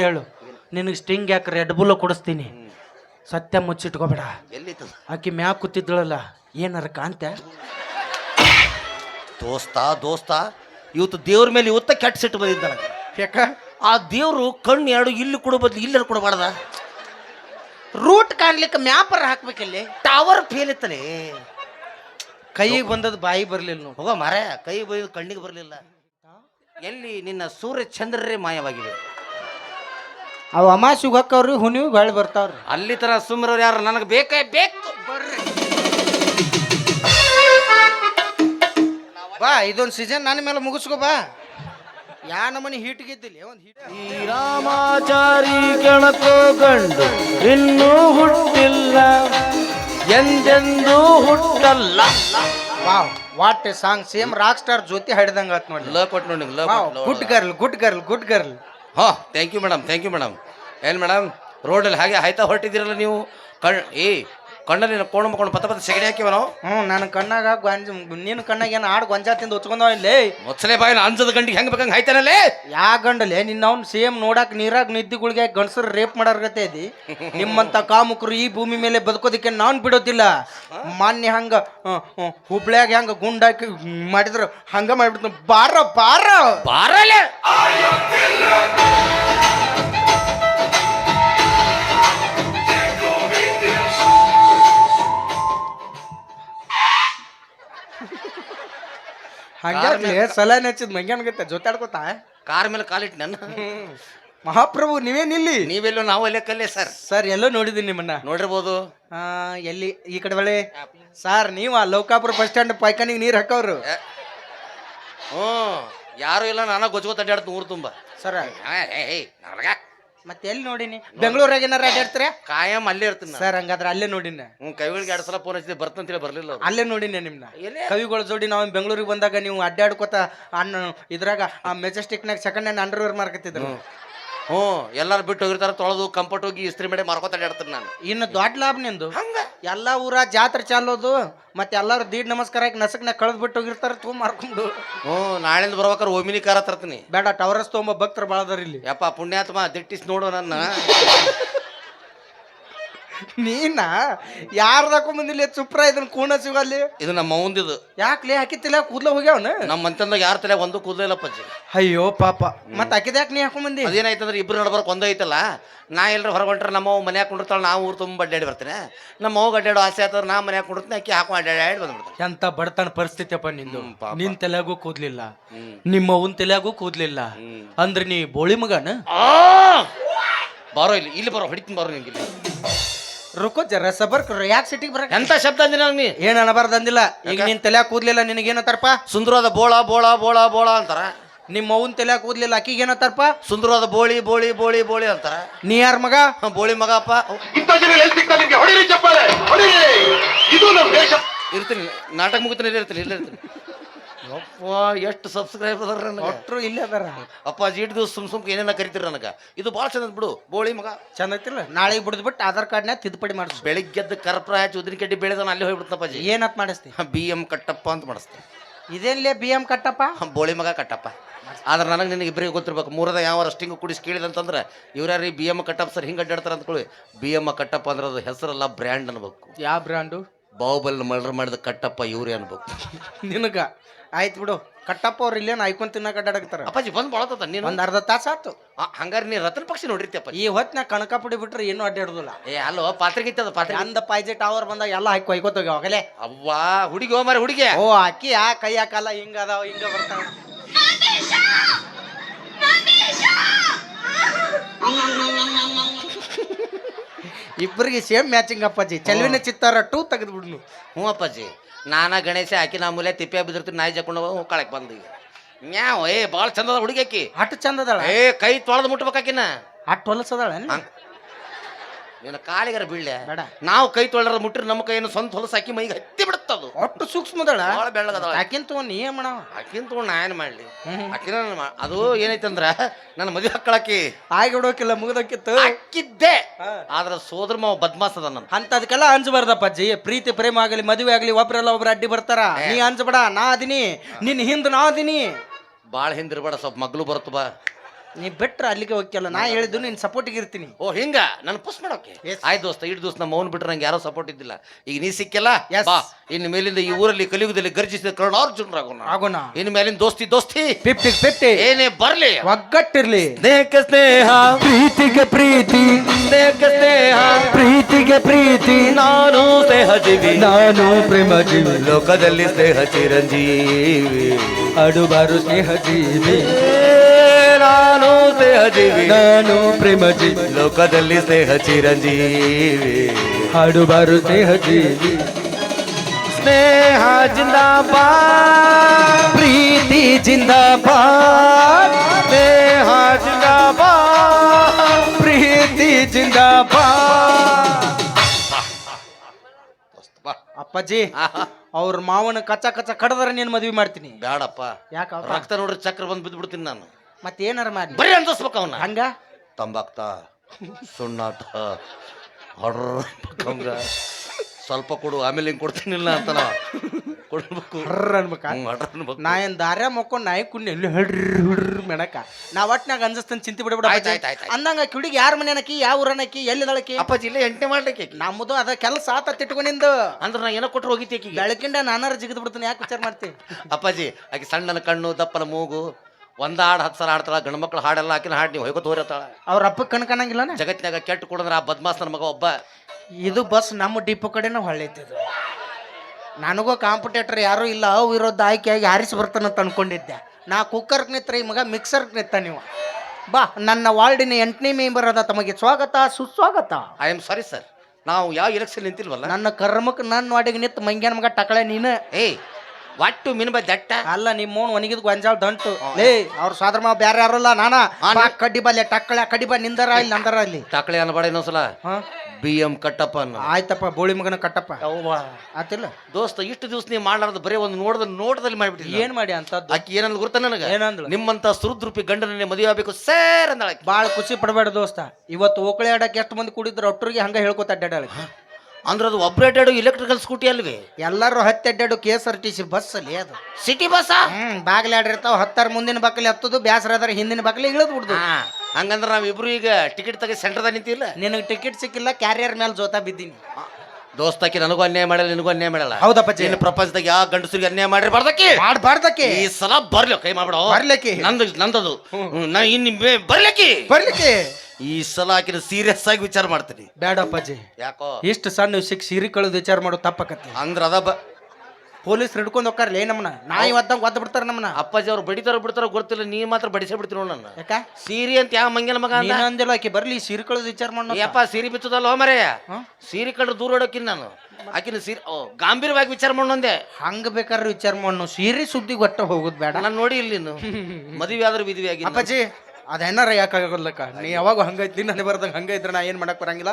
ಹೇಳು. ನಿನಗೆ ಸ್ಟಿಂಗ್ ಯಾಕೆ ರೆಡ್ ಬುಲ್ ಕೊಡಿಸ್ತೀನಿ? ಸತ್ಯ ಮುಚ್ಚಿಟ್ಕೋಬೇಡ. ಆಕಿ ಮ್ಯಾಗ ಕೂತಿದ್ದಳಲ್ಲ ಏನಾರ ಕಾಂತ ದೋಸ್ತ ದೋಸ್ತ ಇವತ್ತು ದೇವ್ರ ಮೇಲೆ ಇವತ್ತ ಕೆಟ್ಟ ಸಿಟ್ಟು ಬಂದಿದ್ದ ನನಗೆ. ಯಾಕ? ಆ ದೇವ್ರು ಕಣ್ಣು ಎರಡು ಇಲ್ಲಿ ಕೊಡೋ ಬದ್ಲು ರೂಟ್ ಕೊಡಬಾರ್ದ ರೂಟ್ ಕಾಣ್ಲಿಕ್ಕೆ ಮ್ಯಾಪರ್ ಹಾಕ್ಬೇಕಲ್ಲಿ ಟವರ್ ಫೇಲ್ ಇತ್ತಲೇ. ಕೈಗೆ ಬಂದದ್ದು ಬಾಯಿ ಬರಲಿಲ್ಲ ನೋಡಿ. ಹೋಗ ಮರ ಕೈ ಬೈದು ಕಣ್ಣಿಗೆ ಬರಲಿಲ್ಲ. ಎಲ್ಲಿ ನಿನ್ನ ಸೂರ್ಯ ಚಂದ್ರರೇ ಮಾಯವಾಗಿವೆ ಅವು ಅಮಾಸಿಗೆ ಹೊಕ್ಕವ್ರಿ ಹುಣಿವಿ ಹೊಳ್ಳಿ ಬರ್ತಾವ್ರಿ. ಅಲ್ಲಿ ತರ ಸುಮ್ರವ್ರು ಯಾರು? ನನಗೆ ಬೇಕೇ? ಬೇಕು. ಬರ್ರಿ. ಬಾ ಇದೊಂದು ಸೀಸನ್ ನನ್ನ ಮೇಲೆ ಮುಗಿಸ್ಕೋ ಬಾ. ಯಾ ನಮನಿ ಹೀಟ್ ಗೆದ್ದಿಲ್ಲ ಒಂದು ಹೀಟ್ ಈ ರಾಮಾಚಾರಿ ಕೆಣಕೋ ಗಂಡು ಇನ್ನೂ ಹುಟ್ಟಿಲ್ಲ. ಎಂದೆಂದೂ ಹುಟ್ಟಲ್ಲ. Wow what a song same rock star ಜೊತೆ ಹಾಡಿದಂಗ ಆತ್ ನೋಡಿ ಲ ಕೊಟ್ಟು ನೋಡಿ ಲ good girl good girl good girl ಹಾ thank you madam thank you madam ಏನು ಮೇಡಮ್ ರೋಡಲ್ಲಿ ಹಾಗೆ ಹಾಯ್ತಾ ಹೊರಟಿದ್ದೀರಲ್ಲ ನೀವು? ಕಣ್, ಏ ಕಣ್ಣಲ್ಲಿ ಕೋಣ ಮಕ್ಕೊಂಡು ಪತ್ತ ಪತ್ತ ಸೆಗಣಿ ಹಾಕಿವ ನಾವು? ಹ್ಞೂ ನನ್ನ ಕಣ್ಣಾಗ ಗೊಂಜ ನಿನ್ನ ಕಣ್ಣಾಗ ಏನು ಆಡು ಗೊಂಜಾ ತಿಂದು ಉಚ್ಕೊಂಡವ ಇಲ್ಲಿ ಮೊಸಳೆ ಬಾಯಿನ ಅಂಜದ ಗಂಡಿಗೆ ಹೆಂಗ್ ಬೇಕಂಗೆ ಹಾಯ್ತಾನಲ್ಲೇ ಯಾ ಗಂಡಲೆ ನಿನ್ನ ಅವ್ನು ಸೇಮ್ ನೋಡಕ್ ನೀರಾಗ ನಿದ್ದಿಗಳಿಗೆ ಗಂಡಸರು ರೇಪ್ ಮಾಡೋರ್ ಗತೆ ಇದಿ. ನಿಮ್ಮಂತ ಕಾಮುಕರು ಈ ಭೂಮಿ ಮೇಲೆ ಬದುಕೋದಕ್ಕೆ ನಾನು ಬಿಡೋದಿಲ್ಲ. ಮಾನ್ಯ ಹಂಗ ಹುಬ್ಳ್ಯಾಗ ಹೆಂಗ ಗುಂಡಾಕಿ ಮಾಡಿದ್ರು ಹಂಗ ಮಾಡ್ಬಿಡ್ತು ಬಾರ ಬಾರ! ಬಾರಲೆ ಹಂಗಾಗ್ಲಿ ಸಲ ನೆಚ್ಚಿದ್ ಜೊತಾಡ್ಕೋತಾ ಕಾರ್ ಮೇಲೆ ಕಾಲಿಟ್ಟು ನನ್ನ. ಮಹಾಪ್ರಭು ನೀವೇನಿಲ್ಲಿ ನೀವೆಲ್ಲೋ ನಾವು ಅಲ್ಲೇ ಕಲ್ಲೆ ಸರ್. ಸರ್ ಎಲ್ಲೋ ನೋಡಿದೀನಿ ನಿಮ್ಮನ್ನ. ನೋಡಿರ್ಬೋದು. ಆ, ಎಲ್ಲಿ ಈ ಕಡೆ ಬಳೆ. ಸರ್ ನೀವ ಲೋಕಾಪುರ ಬಸ್ ಸ್ಟ್ಯಾಂಡ್ ಪೈಕನಿಗೆ ನೀರು ಹಾಕವ್ರು ಹ್ಞೂ ಯಾರು ಇಲ್ಲ ನಾನು ಗೊಜ್ಜು ಅಡ್ಡಾಡ್ತು ಊರು ತುಂಬ. ಸರ್. ಏಯ್ ನನಗ ಮತ್ತೆ ಎಲ್ಲಿ ನೋಡಿನಿ? ಬೆಂಗಳೂರಾಗ ಏನಾರ ಅಡ್ಡಾಡ್ತೀರ ಕಾಯಂ ಅಲ್ಲೇ ಇರ್ತೀನಿ ನಾನು. ಸರ್ ಹಂಗಾದ್ರೆ ಅಲ್ಲೇ ನೋಡಿನ. ಹ್ಞೂ ಕೈಗಳಿಗೆ ಎರಡು ಸಲ ಫೋನ್ ಹಚ್ಚಿದೆ ಬರ್ತಂತೇಳಿ ಬರಲಿಲ್ಲ ಅವ್ರು. ಅಲ್ಲೇ ನೋಡಿನಿ ನಿಮ್ನ. ಎಲ್ಲಿ? ಕವಿಗಳ ಜೋಡಿ ನಾವು ಬೆಂಗಳೂರಿಗೆ ಬಂದಾಗ ನೀವು ಅಡ್ಡಾಡ್ಕೋತ ಅನ್ನ ಇದ್ರಾಗ ಆ ಮೆಜೆಸ್ಟಿಕ್ನಾಗ ಸೆಕೆಂಡ್ ಹ್ಯಾಂಡ್ ಅಂಡರ್ವೇರ್ ಮಾರ್ಕತ್ತಿದ್ರು. ಹ್ಞೂ ಎಲ್ಲಾರು ಬಿಟ್ಟು ಹೋಗಿರ್ತಾರ ತೊಳೆದು ಕಂಫರ್ಟ್ ಹೋಗಿ ಇಸ್ತ್ರಿ ಮಾಡಿ ಮಾರ್ಕೋತ ನಾನು. ಇನ್ನು ದೊಡ್ಡ ಲಾಭ ನಿಂದು. ಹಂಗ? ಎಲ್ಲ ಊರ ಜಾತ್ರೆ ಚಾಲೋದು ಮತ್ತೆ ಎಲ್ಲಾರು ದೀಡ್ ನಮಸ್ಕಾರ ಹಾಕಿ ನಸಕ್ನಾಗ ಕಳೆದ್ ಬಿಟ್ಟು ಹೋಗಿರ್ತಾರ ತೂ ಮಾರ್ಕೊಂಡು ಹ್ಞೂ ನಾಳೆಯಿಂದ ಬರ್ಬೇಕಾರೆ ಓಮಿನಿ ಕಾರ ತರ್ತೀನಿ ಬೇಡ ಟವರಸ್ ತೊಗೊಂಬ ಭಕ್ತರು ಬಾಳದಾರ ಇಲ್ಲಿ. ಯಪ್ಪ ಪುಣ್ಯಾತ್ಮ ದಿಟ್ಟಿಸ್ ನೋಡು ನನ್ನ. ನೀನ? ಯಾರ್ದಾಕೊಂಡ್ ಬಂದಿಲ್ಲ ಚುಪ್ರ ಇದನ್ನ ಕೂಣ ಸಿಗಲ್ಲಿ ಇದು ನಮ್ಮ ಯಾಕೆ ಯಾಕ್ಲೆ ಹಾಕಿತ್ತಿಲ್ಲ ಕೂದ್ಲ ಹೋಗ್ಯಾವನ ನಮ್ಮ ಮಂತಂದಾಗ ಯಾರ ತಲೆ ಒಂದು ಕೂದಲಿಲ್ಲ ಪಜ್ಜಿ ಅಯ್ಯೋ ಪಾಪ. ಮತ್ ಹಾಕಿದ ಯಾಕೆ ನೀ ಹಾಕೊಂಡ್ ಬಂದಿ ಅದೇನಾಯ್ತಂದ್ರೆ ಇಬ್ರು ನಡ್ಬರ್ಕ್ ಒಂದೈತಲ್ಲ ನಾ ಎಲ್ಲರೂ ಹೊರಗೊಂಡ್ರೆ ನಮ್ಮ ಅವ್ವ ಮನ್ಯಾಗ ಕುಂಡಿರ್ತಾಳೆ ನಾವು ಊರು ತುಂಬ ಅಡ್ಡಾಡಿ ಬರ್ತೇನೆ. ನಮ್ಮ ಅವ್ಗ ಅಡ್ಡಾಡೋ ಆಸೆ ಆತಂದ್ರೆ ನಾ ಮನೆ ಕುಂಡಿರ್ತೀನಿ ಆಕಿ ಹಾಕೊಂಡು ಅಡ್ಡಾಡಿ ಬಂದ್ಬಿಡ್ತಾರೆ ಎಂತ ಬಡತನ ಪರಿಸ್ಥಿತಿ ಅಪ್ಪ ನಿಂದು. ಹ್ಮ್, ಪಾಪ. ನಿನ್ ತಲೆಗೂ ಕೂದ್ಲಿಲ್ಲ. ನಿಮ್ಮ ಅವನ್ ತಲೆಗೂ ಕೂದ್ಲಿಲ್ಲ. ಅಂದ್ರೆ ನೀ ಬೋಳಿ ಮಗನ? ಆ! ಬಾರೋ ಇಲ್ಲಿ ಇಲ್ಲಿ ಬರೋ ಹೊಡಿತೀನಿ ಬಾರೋ ನಿಂಗೆ ಇಲ್ಲಿ. ರುಕೋ ಜರ ಸಬರ್ ಯಾಕೆ ಸಿಟಿಗೆ ಬರ ಎಂತ ಶಬ್ದ ಅಂದಿನ ನೀ ಏನ್ ಅನಬಾರ್ದು ಅಂದಿಲ್ಲ? ಈಗ ನಿನ್ ತಲೆ ಕೂದ್ಲಿಲ್ಲ ನಿನಗೇನತ್ತಾರಪ್ಪ ಸುಂದರವಾದ ಬೋಳ ಬೋಳ ಬೋಳ ಬೋಳ ಅಂತಾರ. ನಿಮ್ಮ ಅವನ್ ತಲೆ ಕೂದ್ಲಿಲ್ಲ ಅಕ್ಕಿಗೆ ಏನತ್ತಾರಪ್ಪ ಸುಂದರವಾದ ಬೋಳಿ ಬೋಳಿ ಬೋಳಿ ಬೋಳಿ ಅಂತಾರ. ನೀ ಯಾರ ಮಗ? ಹ, ಬೋಳಿ ಮಗಪ್ಪ ಇಂಥ ಜನ ಎಲ್ಲಿ ಸಿಗ್ತಾರೆ ನಿಮ್ಗೆ? ಹೊಡಿರಿ ಚಪ್ಪಾಳೆ ಹೊಡಿರಿ. ಇದು ನಮ್ಮ ದೇಶ. ಇರ್ತೀನಿ ನಾಟಕ ಮುಗಿತೀನಿ ಇಲ್ಲೇ ಇರ್ತೀನಿ ಇಲ್ಲ ಇರ್ತೀನಿ. ಅಪ್ಪ ಎಷ್ಟು ಸಬ್ಸ್ಕ್ರೈಬ್ ಅದಾರ ನನಗೆ? ಇಲ್ಲೇ ಅದಾರ. ಅಪ್ಪಾಜಿ ಜೀಟ್ ದಿವಸ ಸುಮ್ ಸುಮ್ ಏನೇನ ಕರಿತೀರ ನನಗೆ? ಇದು ಭಾಳ ಚಂದ ಬಿಡು. ಬೋಳಿ ಮಗ. ಚಂದ ಐತಿಲ್ಲ? ನಾಳೆ ಬಿಡ್ದ್ಬಿಟ್ಟು ಆಧಾರ್ ಕಾರ್ಡ್ನ್ಯಾಗ ತಿದ್ದುಪಡಿ ಮಾಡಿಸ್. ಬೆಳಿಗ್ಗೆದ್ದು ಕರ್ಪೂರ ಹಚ್ಚಿ ಉದ್ರಿಕಡ್ಡಿ ಬೆಳೆದಾನ ಅಲ್ಲಿ ಹೋಗ್ಬಿಡ್ತಪ್ಪಾಜಿ ಏನತ್ ಮಾಡಿಸ್ತಿ? ಬಿ ಎಂ ಕಟ್ಟಪ್ಪ ಅಂತ ಮಾಡಿಸ್ತೀನಿ. ಇದೇನ್ಲೇ ಬಿ ಎಂ ಕಟ್ಟಪ್ಪ? ಬೋಳಿ ಮಗ ಕಟ್ಟಪ್ಪ. ಆದ್ರೆ ನನಗೆ ನಿನಗೆ ಇಬ್ಬರಿಗೆ ಗೊತ್ತಿರ್ಬೇಕು. ಮೂರದ ಯಾವ ರಸ್ಟಿಂಗ್ ಕುಡಿಸಿ ಕೇಳಿದಂತಂದ್ರೆ ಇವ್ರ್ಯಾರೀ ಬಿ ಎಂ ಕಟ್ಟಪ್ಪ ಸರ್ ಹಿಂಗೆ ಅಡ್ಡಾಡ್ತಾರೆ ಅಂದ್ಕೊಳ್ಳಿ ಬಿ ಎಂ ಕಟ್ಟಪ್ಪ ಅಂದ್ರೆ ಅದು ಹೆಸರಲ್ಲ ಬ್ರ್ಯಾಂಡ್ ಅನ್ಬೇಕು. ಯಾವ ಬ್ರ್ಯಾಂಡು? ಬಾಹುಬಲಿ ಮರ್ಡರ್ ಮಾಡಿದ ಕಟ್ಟಪ್ಪ ಇವ್ರೇ ಅನ್ಬೇಕು. ನಿನಗ. ಆಯ್ತು ಬಿಡು. ಕಟ್ಟಪ್ಪ ಅವ್ರು ಇಲ್ಲೇನು ಐಕೊಂಡ್ ತಿನ್ನಕ ಅಡ್ಡಾಡಕ್ತಾರ? ಅಪ್ಪಾಜಿ ಬಂದು ಬಳತದ ನೀನು. ಒಂದು ಅರ್ಧ ತಾಸು ಆತು. ಆ, ಹಂಗಾರೆ ನೀ ರತನ ಪಕ್ಷಿ ನೋಡಿರ್ತೀಯಪ್ಪ ಈ ಹೊತ್ತಿನ ಕಣಕ ಪುಡಿ ಬಿಟ್ರೆ ಏನು ಅಡ್ಡಾಡುದಿಲ್ಲ ಏ ಅಲ್ಲೋ ಪಾತ್ರೆಗೆ ಇತ್ತದ ಪಾತ್ರೆ ಅಂದ ಪಾಯ್ಜೆ ಟವರ್ ಬಂದಾಗ ಎಲ್ಲ ಹಾಕಿ ಹೊಯ್ಕೋತೋಗಿ ಹೋಗಲೇ. ಅವ್ವಾ ಹುಡುಗಿ ಹೋ ಮಾರಿ ಹುಡುಗಿ. ಓ ಅಕ್ಕಿ ಆ ಕೈ ಹಾಕಲ್ಲ ಹಿಂಗ ಅದಾವ ಹಿಂಗ ಬರ್ತಾವ. ಇಬ್ಬರಿಗೆ ಸೇಮ್ ಮ್ಯಾಚಿಂಗ್ ಅಪ್ಪಾಜಿ. ಚೆಲುವಿನ ಚಿತ್ತಾರ ಟೂ ತೆಗೆದು ಬಿಡ್ನು ಹ್ಞೂ ಅಪ್ಪಾಜಿ. ನಾನಾ ಗಣೇಶ ಹಾಕಿ ನಾ ಮೂಲೆ ತಿಪ್ಪೆ ಬಿದ್ದಿರ್ತೀನಿ ನಾಯಿ ಜಕ್ಕೊಂಡು ಹೋಗ್ಕಳಕ್ ಬಂದು ಈಗ ಏ ಭಾಳ ಚಂದದ ಹುಡುಗಿ ಆಕಿ. ಅಟ್ ಚಂದ ಅದಾಳ ಏ ಕೈ ತೊಳೆದು ಮುಟ್ಬೇಕಾಕಿನ ಅಟ್ ಹೊಲಸದಾಳ ಹಂಗ್ ನಿನ್ನ ಕಾಳಿಗರ ಬೀಳ್ಳೆ ಬೇಡ. ನಾವು ಕೈ ತೊಳೆದ್ರ ಮುಟ್ಟ್ರೆ ನಮ್ಮ ಕೈಯನ್ನು ಸ್ವಂತ ಹೊಲಸು ಹಾಕಿ ಮೈಗೆ ಹತ್ತಿ ಬಿಡುತ್ತದು. ಒಟ್ಟು ಸೂಕ್ಷ್ಮದಳ. ಭಾಳ ಬೆಳ್ಳಗದ ಯಾಕಿಂತ ನೀ ಏನ್ ಮಾಡವ ಆಕಿನ ತಗೊಂಡು ನಾ ಏನು ಮಾಡಲಿ? ಆಕಿನ ಅದು ಏನೈತಂದ್ರ ನನ್ನ ಮದುವೆ ಹಾಕೊಳಕಿ ಆಗಿ ಬಿಡೋಕಿಲ್ಲ ಮುಗಿದಕ್ಕಿತ್ತು ಹಾಕಿದ್ದೆ ಆದ್ರೆ ಸೋದ್ರ ಮಾವ ಬದ್ಮಾಸ್ ಅದ ನನ್ನ ಅಂತದಕ್ಕೆಲ್ಲ ಅಜ್ಜಿ. ಪ್ರೀತಿ ಪ್ರೇಮ ಆಗಲಿ ಮದುವೆ ಆಗಲಿ ಒಬ್ರಲ್ಲ ಒಬ್ರು ಅಡ್ಡಿ ಬರ್ತಾರ. ನೀ ಅಂಜಬೇಡ ನಾ ಅದಿನಿ. ನಿನ್ನ ಹಿಂದ್ ನಾ ಅದಿನಿ. ಭಾಳ ಹಿಂದಿರ್ಬೇಡ ಸ್ವಲ್ಪ ಮಗ್ಲು ಬರುತ್ತ ಬಾ. ನೀ ಬಿಟ್ರೆ ಅಲ್ಲಿಗೆ ಹೋಗ್ಯಲ್ಲ ನಾ ಹೇಳಿದ್ದು ನಿನ್ ಸಪೋರ್ಟಿಗೆ ಇರ್ತೀನಿ. ಓ ಹಿಂಗ? ನಾನು ಪುಸ್ ಮಾಡೋಕೆ? Yes. ಆಯ್ತು ದೋಸ್ತ ಇಡ್ ದೋಸ್ತ ನಮ್ಮ ಮೌನ್ ಬಿಟ್ರೆ ನಂಗೆ ಯಾರೋ ಸಪೋರ್ಟ್ ಇದ್ದಿಲ್ಲ. ಈಗ ನೀ ಸಿಕ್ಕಿಲ್ಲ Yes. ಬಾ. ಇನ್ನು ಮೇಲಿಂದ ಈ ಊರಲ್ಲಿ ಕಲಿಯುಗದಲ್ಲಿ ಗರ್ಜಿಸಿದ ಕರುಣಾರ್ಜುನರಾಗೋಣ ಆಗೋಣ. ಇನ್ ಮೇಲಿನ ದೋಸ್ತಿ ದೋಸ್ತಿ. ಫಿಫ್ಟಿ ಫಿಫ್ಟಿ ಏನೇ ಬರ್ಲಿ. ಒಗ್ಗಟ್ಟಿರ್ಲಿ. ಸ್ನೇಹಕ್ಕೆ ಸ್ನೇಹ. ಪ್ರೀತಿಗೆ ಪ್ರೀತಿ. ಸ್ನೇಹಕ್ಕೆ ಸ್ನೇಹ. ಪ್ರೀತಿಗೆ ಪ್ರೀತಿ. ನಾನು ಸ್ನೇಹ ಜೀವಿ. ನಾನು ಪ್ರೇಮ ಜೀವಿ. ಲೋಕದಲ್ಲಿ ಸ್ನೇಹ ಚಿರಂಜೀವಿ. ಅಡುಬಾರು ಸ್ನೇಹ ಜೀವಿ. ನಾನು ಸ್ನೇಹ ಜೀವಿ. ನಾನು ಪ್ರೇಮ ಜೀವಿ. ಲೋಕದಲ್ಲಿ ಸ್ನೇಹ ಚಿರಂಜೀವಿ. ಹಾಡುಬಾರು ಸ್ನೇಹ ಜೀವಿ. ಸ್ನೇಹ ಜಿಂದಾಬಾದ್ ಪ್ರೀತಿ ಜಿಂದಾಬಾದ್ ಸ್ನೇಹ ಜಿಂದಾಬಾದ್ ಪ್ರೀತಿ ಜಿಂದಾಬಾದ್ ಅಪ್ಪಾಜಿ. ಅವ್ರ ಮಾವನ ಕಚ್ಚ ಕಚ್ಚ ಕಡದ್ರ ನೀನ್ ಮದ್ವಿ ಮಾಡ್ತೀನಿ. ಬೇಡಪ್ಪ ಯಾಕ ರಕ್ತ ನೋಡ್ರಿ ಚಕ್ರ ಬಂದು ಬಿದ್ಬಿಡ್ತೀನಿ ನಾನು. ಮತ್ತೆ ಏನಾರ ಮಾಡಿ ಬರೀ ಅಂದಿಸ್ಬೇಕು ಅವನ್ನ ಹಂಗ? ತಂಬಾಕ್ತ? ಸುಣ್ಣಾತ? ಹೊಡ್ರ ಸ್ವಲ್ಪ ಕೊಡು ಆಮೇಲೆ ಹಿಂಗೆ ಕೊಡ್ತೀನಿಲ್ಲ ಅಂತನ. ಕೊಡ್ಬೇಕು. ಹರ್ರ್ ಅನ್ಬೇಕ ಹ್ಮ್, ಹೊಡ್ರ್ ಅನ್ಬೇಕು. ನಾ ಏನ್ ದಾರ್ಯ ಮಕ್ಕೊಂಡು ನಾಯಿ ಕುಣ್ಣಿ ಎಲ್ಲಿ ಹಡ್ರಿ ಹುಡ್ರಿ ಮೆಣಕ? ನಾ ಒಟ್ನಾಗ ಅನ್ಸಸ್ತನ್ ಚಿಂತೆ ಬಿಡ್ಬಿಡ ಆಯ್ತ್ ಆಯ್ತ್ ಆಯ್ತ್ ಆಯ್ತ್. ಅಂದಂಗ ಕಿಡಿಗೆ ಯಾರ ಮನೆನಕಿ ಯಾವ ಊರನಕಿ ಎಲ್ಲಿದಳಕಿ ಅಪ್ಪಾಜಿ ಇಲ್ಲೇ ಎಂಟನೇ ಮಾಡ್ಲಿಕ್ಕೆ ಆಕಿ. ನಮ್ಮದು ಅದ ಕೆಲಸ ಆತ ತಿಟ್ಕೊಂಡಿಂದು ಅಂದ್ರೆ ನಾ ಏನೋ ಕೊಟ್ಟರು ಹೋಗಿತಿ ಆಕಿಗೆ. ಬೆಳಕಿಂದ ನಾನಾರ ಜಿಗಿದ್ ಬಿಡ್ತೀನಿ ಯಾಕೆ ವಿಚಾರ ಮಾಡ್ತಿ? ಅಪ್ಪಾಜಿ ಆಕೆ ಸಣ್ಣನ ಕಣ್ಣು ದಪ್ಪನ ಮೂಗು. ಒಂದ ಹಾಡು ಹತ್ತು ಸಲ ಹಾಡ್ತಾಳ ಗಂಡು ಮಕ್ಳು ಹಾಡೆಲ್ಲ ಹಾಕಿನ ಹಾಡು ನೀವು ಹೋಗೋ ತೋರಿತಾಳ ಅವ್ರ ಅಪ್ಪ ಕಣ್ಕಣಂಗಿಲ್ಲ ಜಗತ್ತಿನಾಗ ಕೆಟ್ಟ ಕೊಡಂದ್ರ ಆ ಬದ್ಮಾಸ್ ನನ್ನ ಮಗ ಒಬ್ಬ. ಇದು ಬಸ್ ನಮ್ಮ ಡಿಪೋ ಕಡೆನ ಹೊಳ್ಳೈತಿದು. ನನಗೂ ಕಾಂಪಿಟೇಟರ್ ಯಾರು ಇಲ್ಲ ಅವು ವಿರೋಧ ಆಯ್ಕೆಯಾಗಿ ಹಾರಿಸಿ ಬರ್ತಾನಂತ ಅನ್ಕೊಂಡಿದ್ದೆ. ನಾ ಕುಕ್ಕರ್ಗೆ ನಿತ್ರ ಈ ಮಗ ಮಿಕ್ಸರ್ಗೆ ನಿತ್ತ ನೀವು. ಬಾ ನನ್ನ ವಾರ್ಡಿನ ಎಂಟನೇ ಮೆಂಬರ್ ಅದ ತಮಗೆ ಸ್ವಾಗತ ಸುಸ್ವಾಗತ. ಐ ಆಮ್ ಸಾರಿ ಸರ್ ನಾವು ಯಾವ ಎಲೆಕ್ಷನ್ ನಿಂತಿಲ್ವಲ್ಲ? ನನ್ನ ಕರ್ಮಕ್ಕೆ ನನ್ನ ವಾಡಿಗೆ ನಿಂತು ಮಂಗ್ಯಾನ ಮಗ ಟಕಳೆ ನೀನು. ಏಯ್ ವಾಟು ಮಿನಿಮ ದಟ್ಟ. ಅಲ್ಲ ನಿಮ್ಮ ಮೋನ್ ಒಣಗಿದ್ ಗೊಂಜಾಳ ದಂಟು. ಲೇ ಅವ್ರ ಸಾದ್ರ ಮಾವ ಬ್ಯಾರೆ ಯಾರಲ್ಲ ನಾನಾ? ಆ, ಕಡ್ಡಿ ಬಲ್ಲೆ ಟಕ್ಕಳೆ ಕಡ್ಡಿ ಬಾ ನಿಂದರ ಇಲ್ಲಿ ನಂದರ ಇಲ್ಲಿ. ಟಾಕಳೆ ಅನ್ಬೇಡ ಇನ್ನೊಂದ್ಸಲ. ಹಾ? ಬಿ ಎಂ ಕಟ್ಟಪ್ಪ ಅನ್ನೋ ಆಯ್ತಪ್ಪ ಬೋಳಿ ಮಗನ ಕಟ್ಟಪ್ಪ. ಆತಿಲ್ಲ? ದೋಸ್ತ ಇಷ್ಟು ದಿವಸ ನೀವು ಮಾಡ್ಲಾರ್ದು ಬರೀ ಒಂದು ನೋಡದ ನೋಟದಲ್ಲಿ ಮಾಡಿಬಿಟ್ಟಿಲ್ಲ ಏನ್ ಮಾಡಿ ಅಂತ ಆಕಿ ಏನಂದ್ ಗೊತ್ತ ನನಗ? ಏನಂದ್ಲು? ನಿಮ್ಮಂತ ಸುರುದ್ರೂಪಿ ಗಂಡನೇ ಮದುವೆ ಆಗ್ಬೇಕು ಸೇರ್ ಅಂದಳ. ಬಾಳ ಖುಷಿ ಪಡಬೇಡ ದೋಸ್ತ. ಇವತ್ತು ಓಕಳಿ ಆಡಕ್ಕೆ ಎಷ್ಟು ಮಂದಿ ಕೂಡಿದ್ರು ಒಟ್ಟರಿಗೆ ಹಂಗ ಹೇಳ್ಕೊತ ಅಡ್ಡಾಡಕ್ಕೆ ಅಂದ್ರ ಅದು ಒಬ್ರೇಟೆಡ್ ಎಲೆಕ್ಟ್ರಿಕಲ್ ಸ್ಕೂಟಿ ಅಲ್ವೇ? ಎಲ್ಲರೂ ಹತ್ತಿ ಅಡ್ಡಾಡು K S R T C bus ಅಲ್ಲಿ ಅದು. ಸಿಟಿ ಬಸ್ ಹ್ಮ್ ಬಾಗಿಲು ಆಡಿರ್ತಾವ ಹತ್ತಾರ ಮುಂದಿನ ಬಕ್ಕಲಿ ಹತ್ತದು ಬ್ಯಾಸರ ಆದ್ರೆ ಹಿಂದಿನ ಬಕ್ಕಲಿ ಇಳಿದು ಬಿಡ್ದು. ಹಂಗಂದ್ರೆ ನಾವಿಬ್ರು ಈಗ ಟಿಕೆಟ್ ತಗ ಸೆಂಟರ್ದಾಗ ನಿಂತಿಲ್ಲ ನಿನಗೆ ಟಿಕೆಟ್ ಸಿಕ್ಕಿಲ್ಲ ಕ್ಯಾರಿಯರ್ ಮೇಲೆ ಜೋತಾ ಬಿದ್ದೀನಿ. ದೋಸ್ತಕ್ಕೆ ನನಗೂ ಅನ್ಯಾಯ ಮಾಡಲ್ಲ ನಿನಗೂ ಅನ್ಯಾಯ ಮಾಡಲ್ಲ ಹೌದಪ್ಪ ನಿನ್ನ ಪ್ರಪಂಚದಾಗ ಯಾವ ಗಂಡಸರಿಗೆ ಅನ್ಯಾಯ ಮಾಡಿರಿ ಬರ್ದಕ್ಕೆ ಮಾಡ್ಬಾರ್ದಕ್ಕೆ ಈ ಸಲ ಬರ್ಲಿ ಕೈ ಮಾಡ್ಬಿಡೋ. ಬರ್ಲಿಕ್ಕೆ. ನಂದು ನಂದದು. ನಾ ಇನ್ನು ಬರ್ಲಿಕ್ಕೆ. ಬರ್ಲಿಕ್ಕೆ. ಈ ಸಲ ಆಕಿನ ಸೀರಿಯಸ್ ಆಗಿ ವಿಚಾರ ಮಾಡ್ತೀನಿ. ಬೇಡಪ್ಪಾಜಿ ಯಾಕೋ? ಇಷ್ಟು ಸಣ್ಣ ವಿಷಯಕ್ಕೆ ಸೀರೆ ಕಳೆದು ವಿಚಾರ ಮಾಡೋ ತಪ್ಪಕತ್ತೆ. ಅಂದ್ರ ಅದ ಬ ಪೊಲೀಸ್ ಹಿಡ್ಕೊಂಡು ಹೋಗ್ತಾರಲ್ಲ ನಮ್ಮನ್ನ? ನಾಯಿ ಒದ್ದಂಗ ಒದ್ದ ಬಿಡ್ತಾರ ನಮ್ಮನ್ನ? ಅಪ್ಪಾಜಿ ಅವ್ರು ಬಡಿತಾರ ಬಿಡ್ತಾರ ಗೊತ್ತಿಲ್ಲ ನೀ ಮಾತ್ರ ಬಡಿಸೇ ಬಿಡ್ತೀನಿ ನೋಡ್ ನನ್ನ. ಯಾಕ? ಸೀರೆ ಅಂತ ಯಾವ ಮಂಗನ ಮಗ ಅಂದ? ನೀನು ಅಂದಿಲ್ಲ ಬರಲಿ ಸೀರೆ ಕಳೆದು ವಿಚಾರ ಮಾಡೋ ಯಪ್ಪ ಸೀರೆ ಬಿಚ್ಚದಲ್ಲ ಮರೆಯ? ಸೀರೆ ಕಂಡ್ರೆ ದೂರ ಓಡೋಕಿನ್ ನಾನು. ಆಕಿನ ಸೀರೆ ಓ ಗಾಂಭೀರ್ಯವಾಗಿ ವಿಚಾರ ಮಾಡೋಂದೆ ಹಂಗ ಬೇಕಾದ್ರೆ ವಿಚಾರ ಮಾಡೋಣ ಸೀರೆ ಸುದ್ದಿ ಒಟ್ಟ ಹೋಗುದ್ ಬೇಡ. ನಾನು ನೋಡಿ ಇಲ್ಲಿ ನೀನು. ಮದುವೆ ಆದ್ರೆ ವಿಧಿ ಆಗಿ ಅಪ್ಪಾಜಿ ಅದೇನಾರ ಯಾಕಾಗಲ್ಲಕ್ಕ ನೀ ಯಾವಾಗ ಹಂಗೈತಿ ನನಗೆ ಬರ್ದಂಗ ಹಂಗೈತ್ರ ನಾ ಏನ್ ಮಾಡಕ್ ಬರಂಗಿಲ್ಲ.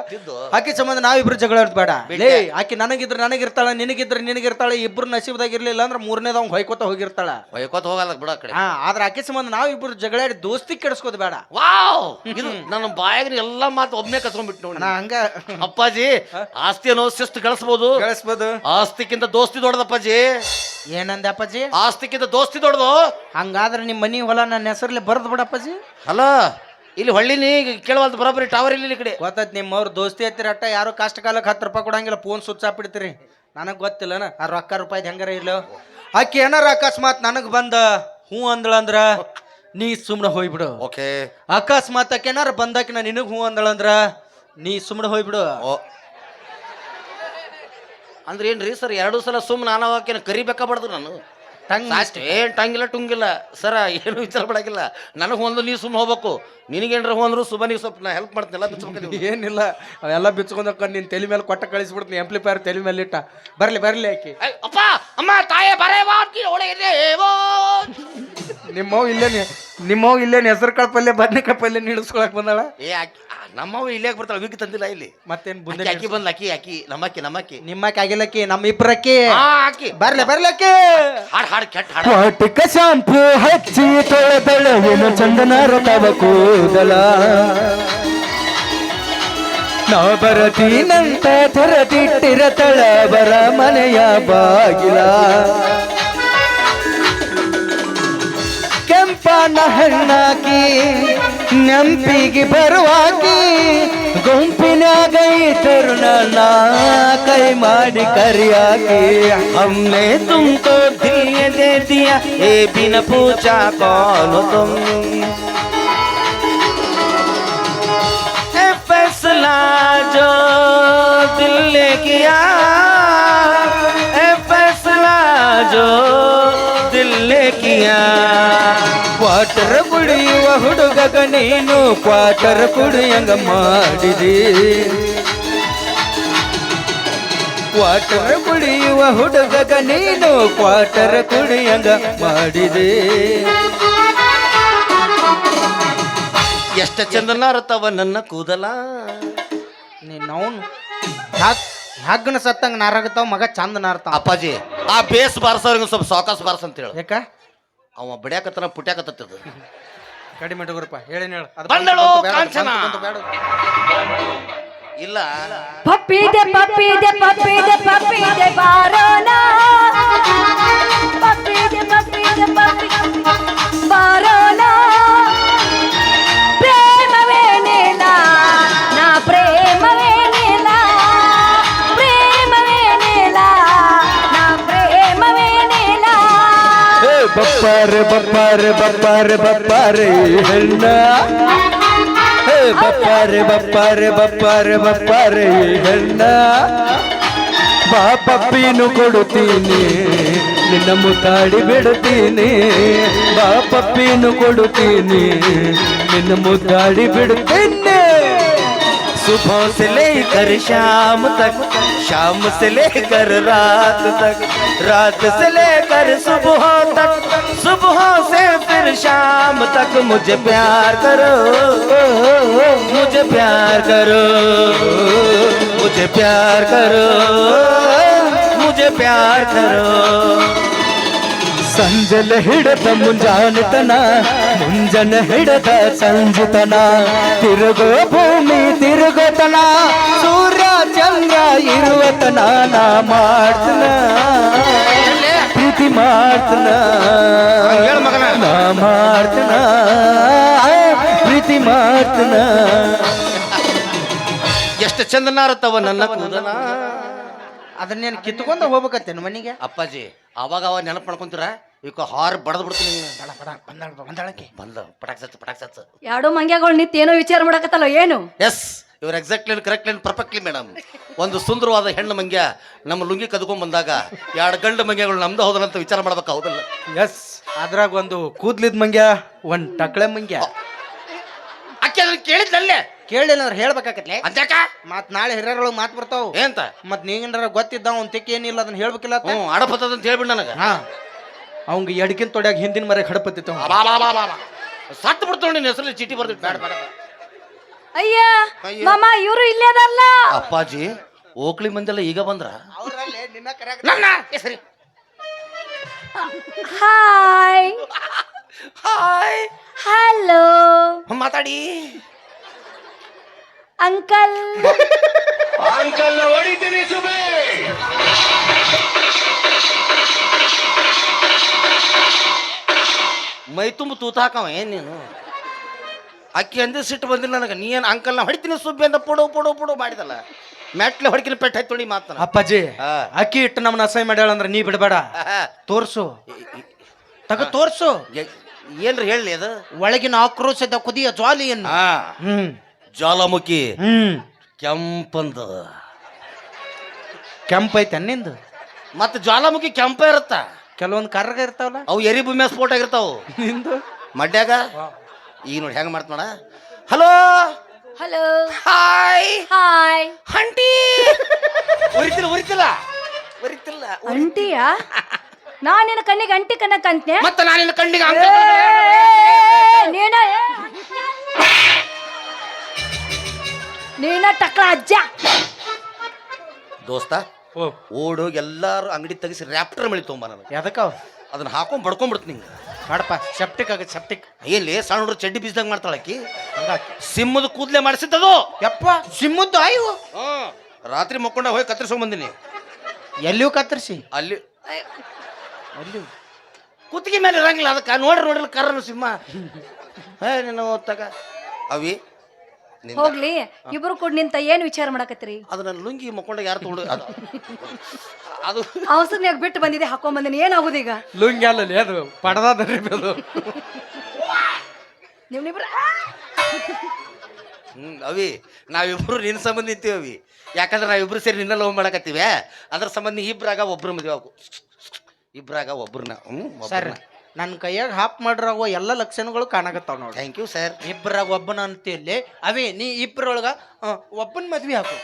ಆಕಿ ಸಂಬಂಧ ನಾವಿಬ್ರು ಜಗಳ ಆಡೋದ್ ಬೇಡ. ಲೇ ಆಕಿ ನನಗಿದ್ರೆ ನನಗಿರ್ತಾಳ ನಿನಗಿದ್ರೆ ನಿನಗಿರ್ತಾಳೆ ಇಬ್ರು ನಸೀಬ್ದಾಗ ಇರ್ಲಿಲ್ಲ ಅಂದ್ರೆ ಮೂರನೇದವ್ ಹೊಯ್ಕೋತ ಹೋಗಿರ್ತಾಳ. ಹೊಯ್ಕೋತ ಹೋಗಲ್ಲ ಬಿಡ ಕಡೆ. ಹಾ ಆದ್ರೆ ಆಕಿ ಸಂಬಂಧ ನಾವಿಬ್ರು ಜಗಳಾಡಿ ದೋಸ್ತಿ ಕೆಡಿಸ್ಕೋದ್ ಬೇಡ. ವಾವ್! ಇದು ನನ್ನ ಬಾಯಾಗ ಎಲ್ಲಾ ಮಾತು ಒಮ್ಮೆ ಕಸ್ಕೊಂಡ್ಬಿಟ್ಟು ನೋಡಿ. ನಾ ಹಂಗ ಅಪ್ಪಾಜಿ ಆಸ್ತಿ ಅನ್ನೋ ಶಿಸ್ತು ಗಳಿಸ್ಬೋದು. ಗಳಿಸ್ಬೋದು. ಆಸ್ತಿಕ್ಕಿಂತ ದೋಸ್ತಿ ದೊಡ್ಡದಪ್ಪಾಜಿ ಏನಂದೆ ಅಪ್ಪಾಜಿ? ಆಸ್ತಿಕ್ಕಿಂತ ದೋಸ್ತಿ ದೊಡ್ಡದು. ಹಂಗಾದ್ರೆ ನಿಮ್ಮ ಮನಿ ಹೊಲ ನನ್ನ ಹೆಸರಲ್ಲಿ ಬರ್ದು ಬಿಡಪ್ಪಾಜಿ ಅಲ್ಲ ಇಲ್ಲಿ ಹೊಳ್ಳಿನಿ ಕೇಳವಲ್ದು ಬರೋಬ್ಬರಿ ಟವರ್ ಇಲ್ಲಿ ಈ ಕಡೆ. ಗೊತ್ತೈತಿ ನಿಮ್ಮವ್ರ ದೋಸ್ತಿ ಹತ್ತಿರ ಅಟ್ಟ ಯಾರು ಕಷ್ಟ ಕಾಲಕ್ಕೆ ಹತ್ತು ರೂಪಾಯಿ ಕೊಡಂಗಿಲ್ಲ ಫೋನ್ ಸ್ವಿಚ್ ಬಿಡ್ತೀರಿ ನನಗೆ ಗೊತ್ತಿಲ್ಲನ ಆ ರೊಕ್ಕ ರೂಪಾಯಿ ಹೆಂಗಾರ ಇಲ್ಲ ಆಕೆ ಏನಾರ ಅಕಸ್ಮಾತ್ ನನಗೆ ಬಂದ ಹ್ಞೂ ಅಂದಳಂದ್ರ ನೀ ಸುಮ್ಮನೆ ಹೋಗ್ಬಿಡು ಓಕೆ. ಅಕಸ್ಮಾತ್ ಆಕೆ ಏನಾರ ನಾನು ನಿನಗೆ ಹ್ಞೂ ಅಂದಳಂದ್ರ ನೀ ಸುಮ್ಮನೆ ಹೋಗ್ಬಿಡು ಓ. ಅಂದ್ರೆ ಏನ್ರಿ ಸರ್ ಎರಡು ಸಲ ಸುಮ್ಮನೆ ನಾನು ಆಕಿನ ಕರಿಬೇಕಾಗ್ಬಾರ್ದು ನಾನು? ಟಂಗ್ ಅಷ್ಟೇ ಏನು ಟಂಗಿಲ್ಲ ಟುಂಗಿಲ್ಲ. ಸರ ಏನು ವಿಚಾರ ಪಡಾಗಿಲ್ಲ ನನಗೆ ಒಂದು ನೀವು ಸುಮ್ಮನೆ ಹೋಗ್ಬೇಕು. ನಿನಗೇನ್ರ ಹೋದ್ರು ಸುಮ್ಮನಿಗೆ ಸ್ವಲ್ಪ ನಾ ಹೆಲ್ಪ್ ಮಾಡ್ತೀನಲ್ಲ ನೀವು ಏನಿಲ್ಲ ಅವೆಲ್ಲ ಬಿಚ್ಕೊಂಡಕ್ಕ ನಿನ್ ತಲೆ ಮೇಲೆ ಕೊಟ್ಟ ಕಳಿಸ್ಬಿಡ್ತೀನಿ ಎಂಪ್ಲಿಫೈರ್ ತಲೆ ಮೇಲೆ ಇಟ್ಟ. ಬರಲಿ ಬರಲಿ ಆಕಿ. ಅಪ್ಪ ಅಮ್ಮ ತಾಯೇ ಬರೇ ಬಾಕಿ ಒಳಗಿದೆ ನಿಮ್ಮವ್ ಇಲ್ಲೇನೆ ನಿಮ್ಮವ್ ಇಲ್ಲೇನು ಹೆಸರು ಕಾಳು ಪಲ್ಯ ಬದ್ನೆಕಾಯಿ ಪಲ್ಯ ನೀಡಿಸ್ಕೊಳಕ್ ಬಂದಾಳ? ಏ ನಮ್ಮವ್ವ ಇಲ್ಲೇ ಬರ್ತಾಳ ವಿಗ್ ತಂದಿಲ್ಲ ಇಲ್ಲಿ. ಮತ್ತೇನ್ ಬುಂದೆ ಅಕ್ಕಿ ಆಕಿ ಬಂದ್ಲ ಅಕ್ಕಿ ಆಕಿ ನಮ್ಮಕ್ಕಿ ನಮ್ಮಕ್ಕಿ. ನಿಮ್ಮಕ್ಕೆ ಆಗಿಲ್ಲಕ್ಕಿ ನಮ್ಮ ಇಬ್ಬರಕ್ಕಿ ಹಾ ಆಕಿ. ಬರಲೇ ಬರ್ಲಕ್ಕಿ. ಹಾಡ್ ಹಾಡ್ ಕೆಟ್ಟ ಹಾಡ್. ವಾಟಿಕ ಶಾಂಪು ಹಚ್ಚಿ ತೊಳೆದಳವೇನು ಚಂದನ ರಥವ ಕೂದಲ. ನಾ ಬರತೀನಂತ ತಳ ಬರ ಮನೆಯ ಬಾಗಿಲ. ಕೆಂಪನ ಹಣ್ಣಾಕಿ ನೆಂಪಿಗೆ ಬರುವಾಕಿ ಗುಂಪಿನಾಗ ಇದ್ದರು ನನ್ನ ಕೈ ಮಾಡಿ ಕರಿಯಾಕಿ हमने तुमको दिल ये दे दिया ये बिन पूछा कौन हो तुम ए फैसला जो दिल ने किया ಕ್ವಾಟರ್ ಕುಡಿಯುವ ಹುಡುಗಗ ನೀನು ಕ್ವಾಟರ್ ಕುಡಿಯಂಗ ಮಾಡಿದಿ. ಕ್ವಾಟರ್ ಕುಡಿಯುವ ಹುಡುಗಗ ನೀನು ಕ್ವಾಟರ್ ಕುಡಿಯಂಗ ಮಾಡಿದೆ. ಎಷ್ಟು ಚಂದ ನಾರತವ ನನ್ನ ಕೂದಲ? ನೀನು ಹ್ಯಾಗನ ಸತ್ತಂಗ ನಾರಾಗತ್ತಾವ ಮಗ ಚಂದ ನಾರ್ತಾವ. ಅಪ್ಪಾಜಿ ಆ ಬೇಸ್ ಬಾರ್ಸವ್ರಿಗೆ ಸ್ವಲ್ಪ ಸಾಕಸ್ ಬಾರ್ಸ ಅಂತ ಹೇಳು. ಯಾಕ ಅವ ಬಡಿಯಾಕತ್ತನ ಪುಟ್ಯಾಕತ್ತದ ಕಡಿಮೆ ಹುಡುಗರಪ್ಪ ಹೇಳಿ ಹೇಳು. ಅದು ಬಂದಳು ಬಂತು, ಬೇಡ, ಕಾಂಚನ. ಬಂತು, ಬೇಡ. ಇಲ್ಲ. ಪಪ್ಪಿದೆ ಪಪ್ಪಿದೆ ಪಪ್ಪಿದೆ ಪಪ್ಪಿದೆ ಬಾರೋಣ. ಪಪ್ಪಿದೆ ಪಪ್ಪಿದೆ ಪಪ್ಪಿ ಬಾರೋಣ. ಬಪ್ಪಾರೆ ಬಪ್ಪಾರೆ ಬಪ್ಪಾರೆ ಬಪ್ಪಾರೆ ಹೆಣ್ಣ. ಬಪ್ಪಾರೆ ಬಪ್ಪಾರೆ ಬಪ್ಪಾರೆ ಬಪ್ಪಾರೆ ಹೆಣ್ಣ. ಬಾ, ಪಪ್ಪಿನು ಕೊಡುತ್ತೀನಿ, ನಿನ್ನ ಮುತ್ತಾಡಿ ಬಿಡುತ್ತೀನಿ. ಬಾ, ಪಪ್ಪಿನು ಕೊಡುತ್ತೀನಿ, ನಿನ್ನ ಮುದ್ದಾಡಿ ಬಿಡುತ್ತೀನಿ. ಸುಭಾಸಲೇ ಕರಿಶಾಮ ತಕ್ಕ शाम तक शाम से लेकर रात तक रात से लेकर सुबह तक सुबह से फिर शाम तक मुझे प्यार करो मुझे प्यार करो मुझे प्यार करो मुझे प्यार करो ಸಂಜಲ ಹಿಡದ ಮುಂಜಾನೆತನ ಮುಂಜಾನ ಹಿಡದ ಸಂಜುತನ ತಿರುಗೋ ಭೂಮಿ ತಿರುಗೋತನ ಸೂರ್ಯ ಚಂದ್ರ ಇರುವತನ ನಾ ಮಾಡ್ತನ. ಪ್ರೀತಿ ಮಾಡ್ತನ. ನಾ ಮಾಡ್ತನ. ಪ್ರೀತಿ ಮಾಡ್ತನ. ಎಷ್ಟು ಚಂದ ನಾರತ್ತವ ನನ್ನ ಕೂದನ ಅದನ್ನೇನು ಕಿತ್ಕೊಂಡ ಹೋಗ್ಬೇಕತ್ತೇನು ಮನೆಗೆ? ಅಪ್ಪಾಜಿ ಅವಾಗ ಅವಾಗ ನೆನಪು ಮಾಡ್ಕೊಂತೀರ? ಈಗ ಹಾರ್ ಬಡದ್ ಬಿಡ್ತೀನಿ. ಬಂದಾಳಕ್ಕೆ. ಬಂದ ಪಟಾಕ್ ಸಚ್ಚ ಪಟಾಕ್ ಸಚ್ಚ ಎರಡು ಮಂಗ್ಯಗಳು ನಿಂತು ಏನೋ ವಿಚಾರ ಮಾಡಕತ್ತಲ್ಲ ಏನು? ಎಸ್. ಇವ್ರ ಎಕ್ಸಾಕ್ಟ್ಲಿ ಕರೆಕ್ಟ್ಲಿ ಪರ್ಫೆಕ್ಟ್ಲಿ ಮೇಡಮ್ ಒಂದು ಸುಂದರವಾದ ಹೆಣ್ಣು ಮಂಗ್ಯ ನಮ್ಮ ಲುಂಗಿ ಕದ್ಕೊಂಡ್ ಬಂದಾಗ ಎರಡು ಗಂಡು ಮಂಗ್ಯಗಳು ನಮ್ದು ಹೌದಲ್ಲ ವಿಚಾರ ಮಾಡ್ಬೇಕು ಹೌದಲ್ಲ? ಎಸ್ ಅದ್ರಾಗ ಒಂದು ಕೂದ್ಲಿದ್ ಮಂಗ್ಯ ಒಂದ್ ಟಕ್ಳೆ ಮಂಗ್ಯ. ಕೇಳಿದ್ದಲ್ಲೇ ಅದನ್ನ ಕೇಳಿದ್ನಲ್ಲೇ ಕೇಳಿಲ್ಲ ಅಂದ್ರೆ ಹೇಳ್ಬೇಕಾಗತ್ಲೆ ಅಂತ ಮತ್ ನಾಳೆ ಹಿರಿಯರೊಳಗೆ ಮಾತು ಬರ್ತಾವ. ಏನಂತ ಮತ್ ನೀಂದ್ರ ಗೊತ್ತಿದ್ದ ಅವ್ನ್ ತಿಕ್ಕ ಏನಿಲ್ಲ ಅದನ್ನ ಹೇಳ್ಬೇಕಿಲ್ಲ? ಹ್ಞೂ ಅಡಪತ್ತದ ಅಂತ ಹೇಳ್ಬಿಡ್ ನನಗೆ. ಹಾ. ಅವಂಗ ಎಡಕಿನ ತೊಡ್ಯಾಗ ಹಿಂದಿನ ಮರೆಗೆ ಹಡಪತ್ತಿತ್ತು. ಸತ್ತು ಬಿಡ್ತಾವ ನಿನ್ನ ಹೆಸರಲ್ಲಿ ಚೀಟಿ ಬರ್ತಿತ್ತು ಬೇಡ ಬೇಡ. ಅಯ್ಯ ಅಯ್ಯ. ಮಾಮ ಇವರು ಇಲ್ಲೇ ಅದಲ್ಲ ಅಪ್ಪಾಜಿ ಓಕ್ಳಿ ಮಂದಿಲ್ಲ ಈಗ ಬಂದ್ರ? ನನ್ನ ಹೆಸರಿ ಹಾಯ್ ಹಾಯ್ ಹಲೋ ಮಾತಾಡಿ. ಅಂಕಲ್ ಅಂಕಲ್ ಹೊಡಿತೀನಿ ಸುಬೇ ಮೈ ತುಂಬ ತೂತ ಹಾಕವ ಏನ್ ನೀನು? ಅಕ್ಕಿ ಅಂದ್ರೆ ಸಿಟ್ಟು ಬಂದಿಲ್ಲ ನನಗೆ. ನೀ ಏನು ಅಂಕಲ್ನ ಹೊಡಿತೀನಿ ಸುಬ್ಬಿ ಅಂತ ಪುಡು ಪುಡು ಪುಡು ಮಾಡಿದಲ್ಲ. ಮೆಟ್ಲೆ ಹೊಡಿಕಿನ ಪೆಟ್ಟು ಹತ್ತಿ ನೋಡಿ ಮಾತನ ಅಪ್ಪಾಜಿ. ಅಕ್ಕಿ ಇಟ್ಟು ನಮ್ಮನ್ನ ಅಸಹ್ಯ ಮಾಡ್ಯಾಳ ಅಂದ್ರೆ ನೀ ಬಿಡಬೇಡ. ತೋರ್ಸು. ತಗ ತೋರ್ಸು. ಏನ್ರಿ ಹೇಳಿ ಅದು? ಒಳಗಿನ ಆಕ್ರೋಶದ ಕುದಿಯ ಜ್ವಾಲಿಯನ್ನು. ಹಾ. ಹ್ಮ್. ಜ್ವಾಲಾಮುಖಿ. ಹ್ಮ್. ಕೆಂಪಂದ. ಕೆಂಪೈತೆ ನಿಂದು. ಮತ್ತೆ ಜ್ವಾಲಾಮುಖಿ ಕೆಂಪ ಇರುತ್ತ? ಕೆಲವೊಂದು ಕರ್ಗ ಇರ್ತಾವಲ್ಲ. ಅವು ಎರಿ ಭೂಮಿಯ ಸ್ಫೋಟ ಆಗಿರ್ತಾವು. ನಿಂದು? ಮಡ್ಯಾಗ? ಈಗ ನೋಡಿ ಹೆಂಗ್ ಮಾಡ್ತ ನೋಡ. ಹಲೋ ಹಲೋ ಹಾಯ್ ಹಾಯ್ ಹಂಟಿ ಉರಿತಿಲ್ಲ ಉರಿತಿಲ್ಲ ಉರಿತಿಲ್ಲ ಅಂಟಿಯಾ? ನಾ ನಿನ್ನ ಕಣ್ಣಿಗೆ ಅಂಟಿ ಕನ್ನಕ್ ಅಂತೆ ಮತ್ತೆ ನಾನಿನ ಕಣ್ಣಿಗೆ ನೀನ ನೀನ ಟಕ್ಳ ಅಜ್ಜ. ದೋಸ್ತ ಓ. ಓಡೋಗಿ ಎಲ್ಲಾರು ಅಂಗಡಿ ತೆಗಿಸಿ ರ್ಯಾಪ್ಟರ್ ಮಳಿ ತೊಗೊಂಬ ನನಗೆ. ಯಾದಕ್ಕವ ಅದನ್ನ ಹಾಕೊಂಡ್ ಬಡ್ಕೊಂಡ್ಬಿಡ್ತೀನಿ ನಿಂಗೆ. ಬೇಡಪ್ಪ ಸೆಪ್ಟಿಕ್ ಆಗುತ್ತೆ ಸೆಪ್ಟಿಕ್ ಎಲ್ಲಿ? ಸಣ್ಣ ಹುಡುಗ ಚಡ್ಡಿ ಬೀಸ್ದಂಗ್ ಮಾಡ್ತಾಳಕಿ ಹಂಗಾಕಿ. ಸಿಂಹದ ಕೂದಲೇ ಮಾಡಿಸಿದ್ದದು? ಯಪ್ಪ ಸಿಮ್ಮದ್ದು ಆಯು. ಹ್ಮ್ ರಾತ್ರಿ ಮಕ್ಕೊಂಡ ಹೋಗಿ ಕತ್ತರಿಸ್ಕೊಂಡ್ ಬಂದಿನಿ. ಎಲ್ಲಿಯೂ ಕತ್ತರಿಸಿ. ಅಲ್ಲಿ ಅಲ್ಲಿ ಕುತ್ತಿಗೆ ಮೇಲೆ ಇರಂಗಿಲ್ಲ ಅದಕ್ಕೆ ನೋಡ್ರಿ ನೋಡ್ರಿ ಕರ್ರ ಸಿಂಹ. ಹೇ ನೀನು ಓದ್ತಾಗ. ಅವಿ ನಿಂದ. ಹೋಗ್ಲಿ ಇಬ್ರು ಕೂಡ ನಿಂತ ಏನ್ ವಿಚಾರ ಮಾಡಕತ್ತೀರಿ? ಅದು ನನ್ನ ಲುಂಗಿ ಮಕ್ಕೊಂಡ ಯಾರು ತಗೊಂಡು ಅದು ಅದು ಅವಸರ್ನ್ಯಾಗ ಬಿಟ್ಟು ಬಂದಿದೆ ಹಾಕೊಂಡ್ ಬಂದಿನಿ ಏನಾಗುದು ಈಗ? ಲುಂಗಿ ಅಲ್ಲ ಅದು ಪಡದಾದ್ರಿ ಅದು ನಿಮ್ನಿಬ್ರು ಹ್ಮ್ ಅವಿ ನಾವಿಬ್ರು ನಿನ್ನ ಸಂಬಂಧ ನಿಂತೀವಿ ಅವಿ. ಯಾಕಂದ್ರೆ ನಾವಿಬ್ರು ಸೇರಿ ನಿನ್ನ ಲವ್ ಮಾಡಕತ್ತೀವಿ. ಅದ್ರ ಸಂಬಂಧ ಇಬ್ರಾಗ ಒಬ್ರು ಮದುವೆ ಆಗು ಇಬ್ರಾಗ ಒಬ್ರನ್ನ ಹ್ಞೂ ಸರ್. ನನ್ನ ಕೈಯಾಗ ಹಾಪ್ ಮಾಡ್ರಾಗ ಎಲ್ಲ ಲಕ್ಷಣಗಳು ಕಾಣಕತ್ತಾವ ನೋಡಿ. ಥ್ಯಾಂಕ್ ಯು ಸರ್ ಇಬ್ಬರಾಗ ಒಬ್ಬನ ಇಲ್ಲಿ ಅವೇ ನೀ ಇಬ್ಬರೊಳಗ ಒಬ್ಬನ ಮದ್ವೆ ಹಾಕು.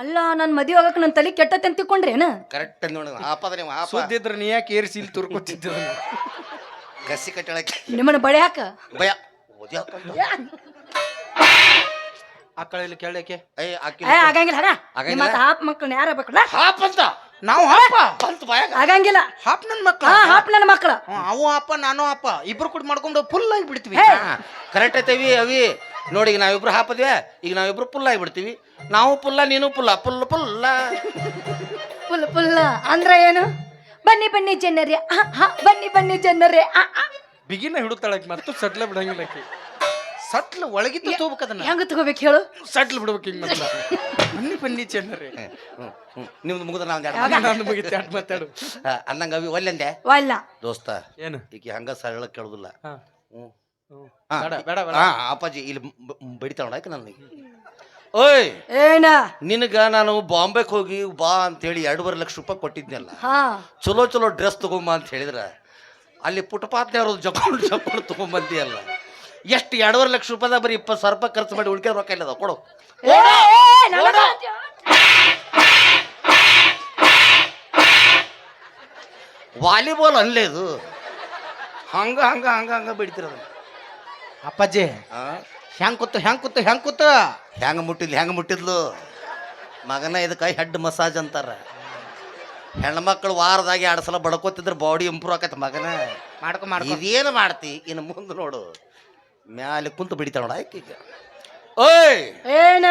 ಅಲ್ಲ ನನ್ನ ಮದ್ವೆ ಹೋಗಕ್ಕೆ ನನ್ನ ತಲೆ ಕೆಟ್ಟತ್ತೆ ಅಂತ ತಿಳ್ಕೊಂಡ್ರೇನ? ಕರೆಕ್ಟ್ ನೋಡಿ ನೀವು ಆಪ ಸುದ್ದಿದ್ರೆ ನೀ ಯಾಕೆ ಏರಿಸಿ ಇಲ್ಲಿ ತುರ್ಕೊತಿದ್ದ ಗಸಿ ಕಟ್ಟಳಕ್ಕೆ. ನಿಮ್ಮನ್ನ ಬಳೆ ಹಾಕ. ಭಯ ಆಕಳ ಇಲ್ಲಿ ಕೇಳಕ್ಕೆ ಏ ಆಕಿ ಏ ಆಗಂಗಿಲ್ಲ ನಿಮ್ಮ ಹಾಪ್ ಮಕ್ಕಳನ್ನ ಯಾರ ಬೇಕಲ್ಲ ಹಾಪ್ ಅಂತ. ನಾವು ಹಾಪ ಬಂತು ಬಾಯಾಗ. ಆಗಂಗಿಲ್ಲ. ಹಾಪ್ ನನ್ನ ಮಕ್ಳ. ಹಾ ಹಾಪ್ ನನ್ನ ಮಕ್ಕಳ ಅವು ಅಪ್ಪ ನಾನು ಅಪ್ಪ. ಇಬ್ರು ಕೂಡ ಮಾಡ್ಕೊಂಡು ಫುಲ್ ಆಗಿ ಬಿಡ್ತೀವಿ. ಕರೆಕ್ಟ್ ಐತೆವಿ ಅವಿ. ನೋಡಿ ಈಗ ನಾವಿಬ್ರು ಹಾಪದ್ವಿ ಈಗ ನಾವಿಬ್ರು ಪುಲ್ಲ ಆಗಿಬಿಡ್ತೀವಿ ನಾವು ಫುಲ್ಲ ನೀನು ಫುಲ್ಲ ಫುಲ್ ಫುಲ್ಲ ಫುಲ್ ಫುಲ್ಲ ಅಂದ್ರೆ ಏನು? ಬನ್ನಿ ಬನ್ನಿ ಜನರೇ. ಬನ್ನಿ ಬನ್ನಿ ಜನರೇ. ಆ, ಆ. ಬಿಗಿನ ಹಿಡುತ್ತಾಳಕ್ಕೆ ಮತ್ತು ಸಟ್ಲ ಬಿಡಂಗಿಲ್ಲ ಸಟ್ಲ ಒಳಗಿದ್ದು ತಗೋಬೇಕು ಅದನ್ನ. ಹೆಂಗ ತಗೋಬೇಕು ಹೇಳು? ಸಟ್ಲ್ ಬಿಡ್ಬೇಕು ಹಿಂಗ್ ಮತ್ತೆ ಬನ್ನಿ ಬನ್ನಿ ಚೆನ್ನರಿ ನಿಮ್ದು ಮುಗಿದ ನಾವು ನಾನು ಮುಗಿತೆ ಅಟ್ ಮಾತಾಡು. ಅನ್ನಂಗ ಅವಿ ಒಲ್ಲೆಂದೆ? ವಲ್ಲ ದೋಸ್ತ ಏನು? ಈಗ ಹಂಗ ಸರಳ ಕೇಳುದಿಲ್ಲ. ಹಾ. ಹ್ಞೂ. ಹಾ. ಬೇಡ ಬೇಡ ಬೇಡ. ಹಾ ಅಪ್ಪಾಜಿ ಇಲ್ಲಿ ಬಡಿತಾವ ಯಾಕೆ ನನಗೆ ಓಯ್! ಏನ? ನಿನಗ ನಾನು ಬಾಂಬೆಗೆ ಹೋಗಿ ಬಾ ಅಂತೇಳಿ ಎರಡೂವರೆ ಲಕ್ಷ ರೂಪಾಯಿ ಕೊಟ್ಟಿದ್ನಲ್ಲ. ಹಾ. ಚಲೋ ಚಲೋ ಡ್ರೆಸ್ ತಗೊಂಬ ಅಂತ ಹೇಳಿದ್ರ. ಅಲ್ಲಿ ಪುಟಪಾತ್ನೆ ಅವ್ರದ್ದು ಜಪ್ಪ ಜಪ್ಪ ತಗೊಂಬಂದಿ ತಗೊಂಬಂದಿಯಲ್ಲ. ಎಷ್ಟು ಎರಡೂವರೆ ಲಕ್ಷ ರೂಪಾಯಿದಾಗ ಬರೀ ಇಪ್ಪತ್ತು ಸಾವಿರ ರೂಪಾಯಿ ಖರ್ಚು ಮಾಡಿ ಉಳ್ಕೆ ರೊಕ್ಕ ಇಲ್ಲದ? ಕೊಡು. ವಾಲಿಬಾಲ್ ಅಲ್ಲೇ ಇದು. ಹಂಗ ಹಂಗ ಹಂಗ ಹಂಗ ಬಿಡ್ತಿರೋದು. ಅಪ್ಪಾಜಿ ಹೆಂಗ್ ಕೂತು ಹೆಂಗ್ ಕೂತು ಹೆಂಗ್ ಕೂತು? ಹೆಂಗ ಮುಟ್ಟಿದ್ಲು ಹೆಂಗ ಮುಟ್ಟಿದ್ಲು? ಮಗನ ಇದಕ್ಕೆ ಹೆಡ್ ಮಸಾಜ್ ಅಂತಾರ. ಹೆಣ್ಮಕ್ಳು ವಾರದಾಗ ಎರಡು ಸಲ ಬಡ್ಕೋತಿದ್ರೆ ಬಾಡಿ ಇಂಪ್ರೂವ್ ಆಕೈತೆ ಮಗನ. ಮಾಡ್ಕೊ ಮಾಡ್ಕೊ. ಇದೇನು ಮಾಡ್ತಿ? ಇನ್ನು ಮುಂದೆ ನೋಡು. ಮ್ಯಾಲೆ ಕುಂತು ಬಿಡಿತಾಳ ನೋಡ ಈಗ ಓಯ್! ಏನ?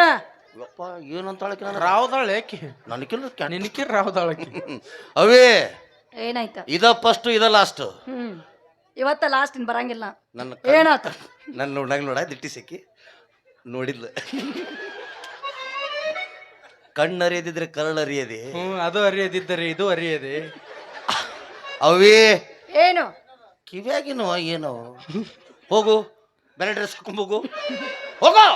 ಯಪ್ಪ ಏನಂತಾಳಕಿ ನಾನು ರಾವ್ದಾಳ ಆಕಿ. ನನಗಿಲ್ಲ ಕೆಟ್ಟ. ನಿನಕಿ ರಾವ್ದಾಳಕಿ ಅವೇ ಏನಾಯ್ತ? ಇದ ಫಸ್ಟ್ ಇದ ಲಾಸ್ಟ್ ಹ್ಮ್. ಇವತ್ತ ಲಾಸ್ಟ್ ಇನ್ ಬರಂಗಿಲ್ಲ ನನ್ನ ಏನಾತ ನನ್ನ ನೋಡಂಗ ನೋಡ ದಿಟ್ಟಿ ಸಿಕ್ಕಿ ನೋಡಿದ್ಲು. ಕಣ್ಣರಿಯದಿದ್ರೆ ಕರಳರಿಯದೆ. ಹ್ಮ್ ಅದು ಅರಿಯದಿದ್ದರೆ ಇದು ಅರಿಯದೆ. ಅವೇ ಏನು? ಕಿವ್ಯಾಗಿನೋ ಏನೋ. ಹೋಗು. ಬೇರೆ ಡ್ರೆಸ್ ಹೋಗು. ಹೋಗೋ?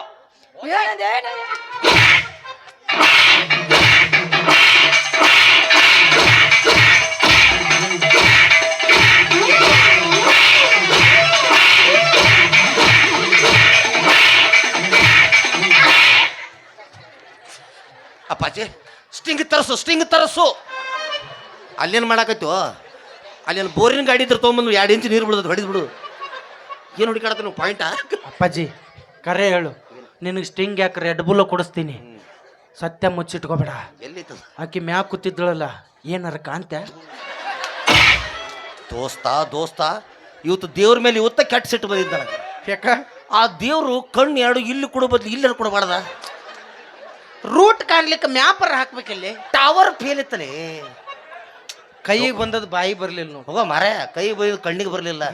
ಅಪ್ಪಾಜಿ ಸ್ಟಿಂಗ್ ತರಸು ಸ್ಟಿಂಗ್ ತರಸು. ಅಲ್ಲೇನು ಮಾಡಾಕತ್ತು ಅಲ್ಲೇನು ಬೋರಿನ ಗಾಡಿ ಇದ್ರೆ ತೊಗೊಂಬಂದು ಎರಡು ಇಂಚು ನೀರು ಬಿಡೋದು ಹೊಡೆದು ಬಿಡು. ಏನು ಹುಡುಕಾಡತ್ತ ನೀವು ಪಾಯಿಂಟಾ ಅಪ್ಪಾಜಿ ಕರೆ ಹೇಳು. ನಿನಗೆ ಸ್ಟಿಂಗ್ ಯಾಕೆ ರೆಡ್ ಬುಲ್ಲ ಕೊಡಿಸ್ತೀನಿ? ಸತ್ಯ ಮುಚ್ಚಿಟ್ಕೋಬೇಡ. ಎಲ್ಲಿತ್ತು? ಆಕಿ ಮ್ಯಾ ಕೂತಿದ್ದಳಲ್ಲ ಏನಾರ ಕಾಂತ ದೋಸ್ತ ದೋಸ್ತ ಇವತ್ತು ದೇವ್ರ ಮೇಲೆ ಇವತ್ತ ಕೆಟ್ಟ ಸಿಟ್ಟು ಬಂದಿದ್ದ ನನಗೆ. ಯಾಕ? ಆ ದೇವ್ರು ಕಣ್ಣು ಎರಡು ಇಲ್ಲಿ ಕೊಡೋ ಬದ್ಲು ಇಲ್ಲಿ ಕೊಡಬಾರ್ದ? ರೂಟ್ ಕಾಣ್ಲಿಕ್ಕೆ ಮ್ಯಾಪರ್ ಹಾಕ್ಬೇಕಲ್ಲಿ ಟವರ್ ಫೇಲ್ ಇತ್ತಲೇ. ಕೈಗೆ ಬಂದದ್ದು ಬಾಯಿ ಬರಲಿಲ್ಲ ನೋಡು. ಹೋಗ ಮರ ಕೈ ಬೈದು ಕಣ್ಣಿಗೆ ಬರಲಿಲ್ಲ.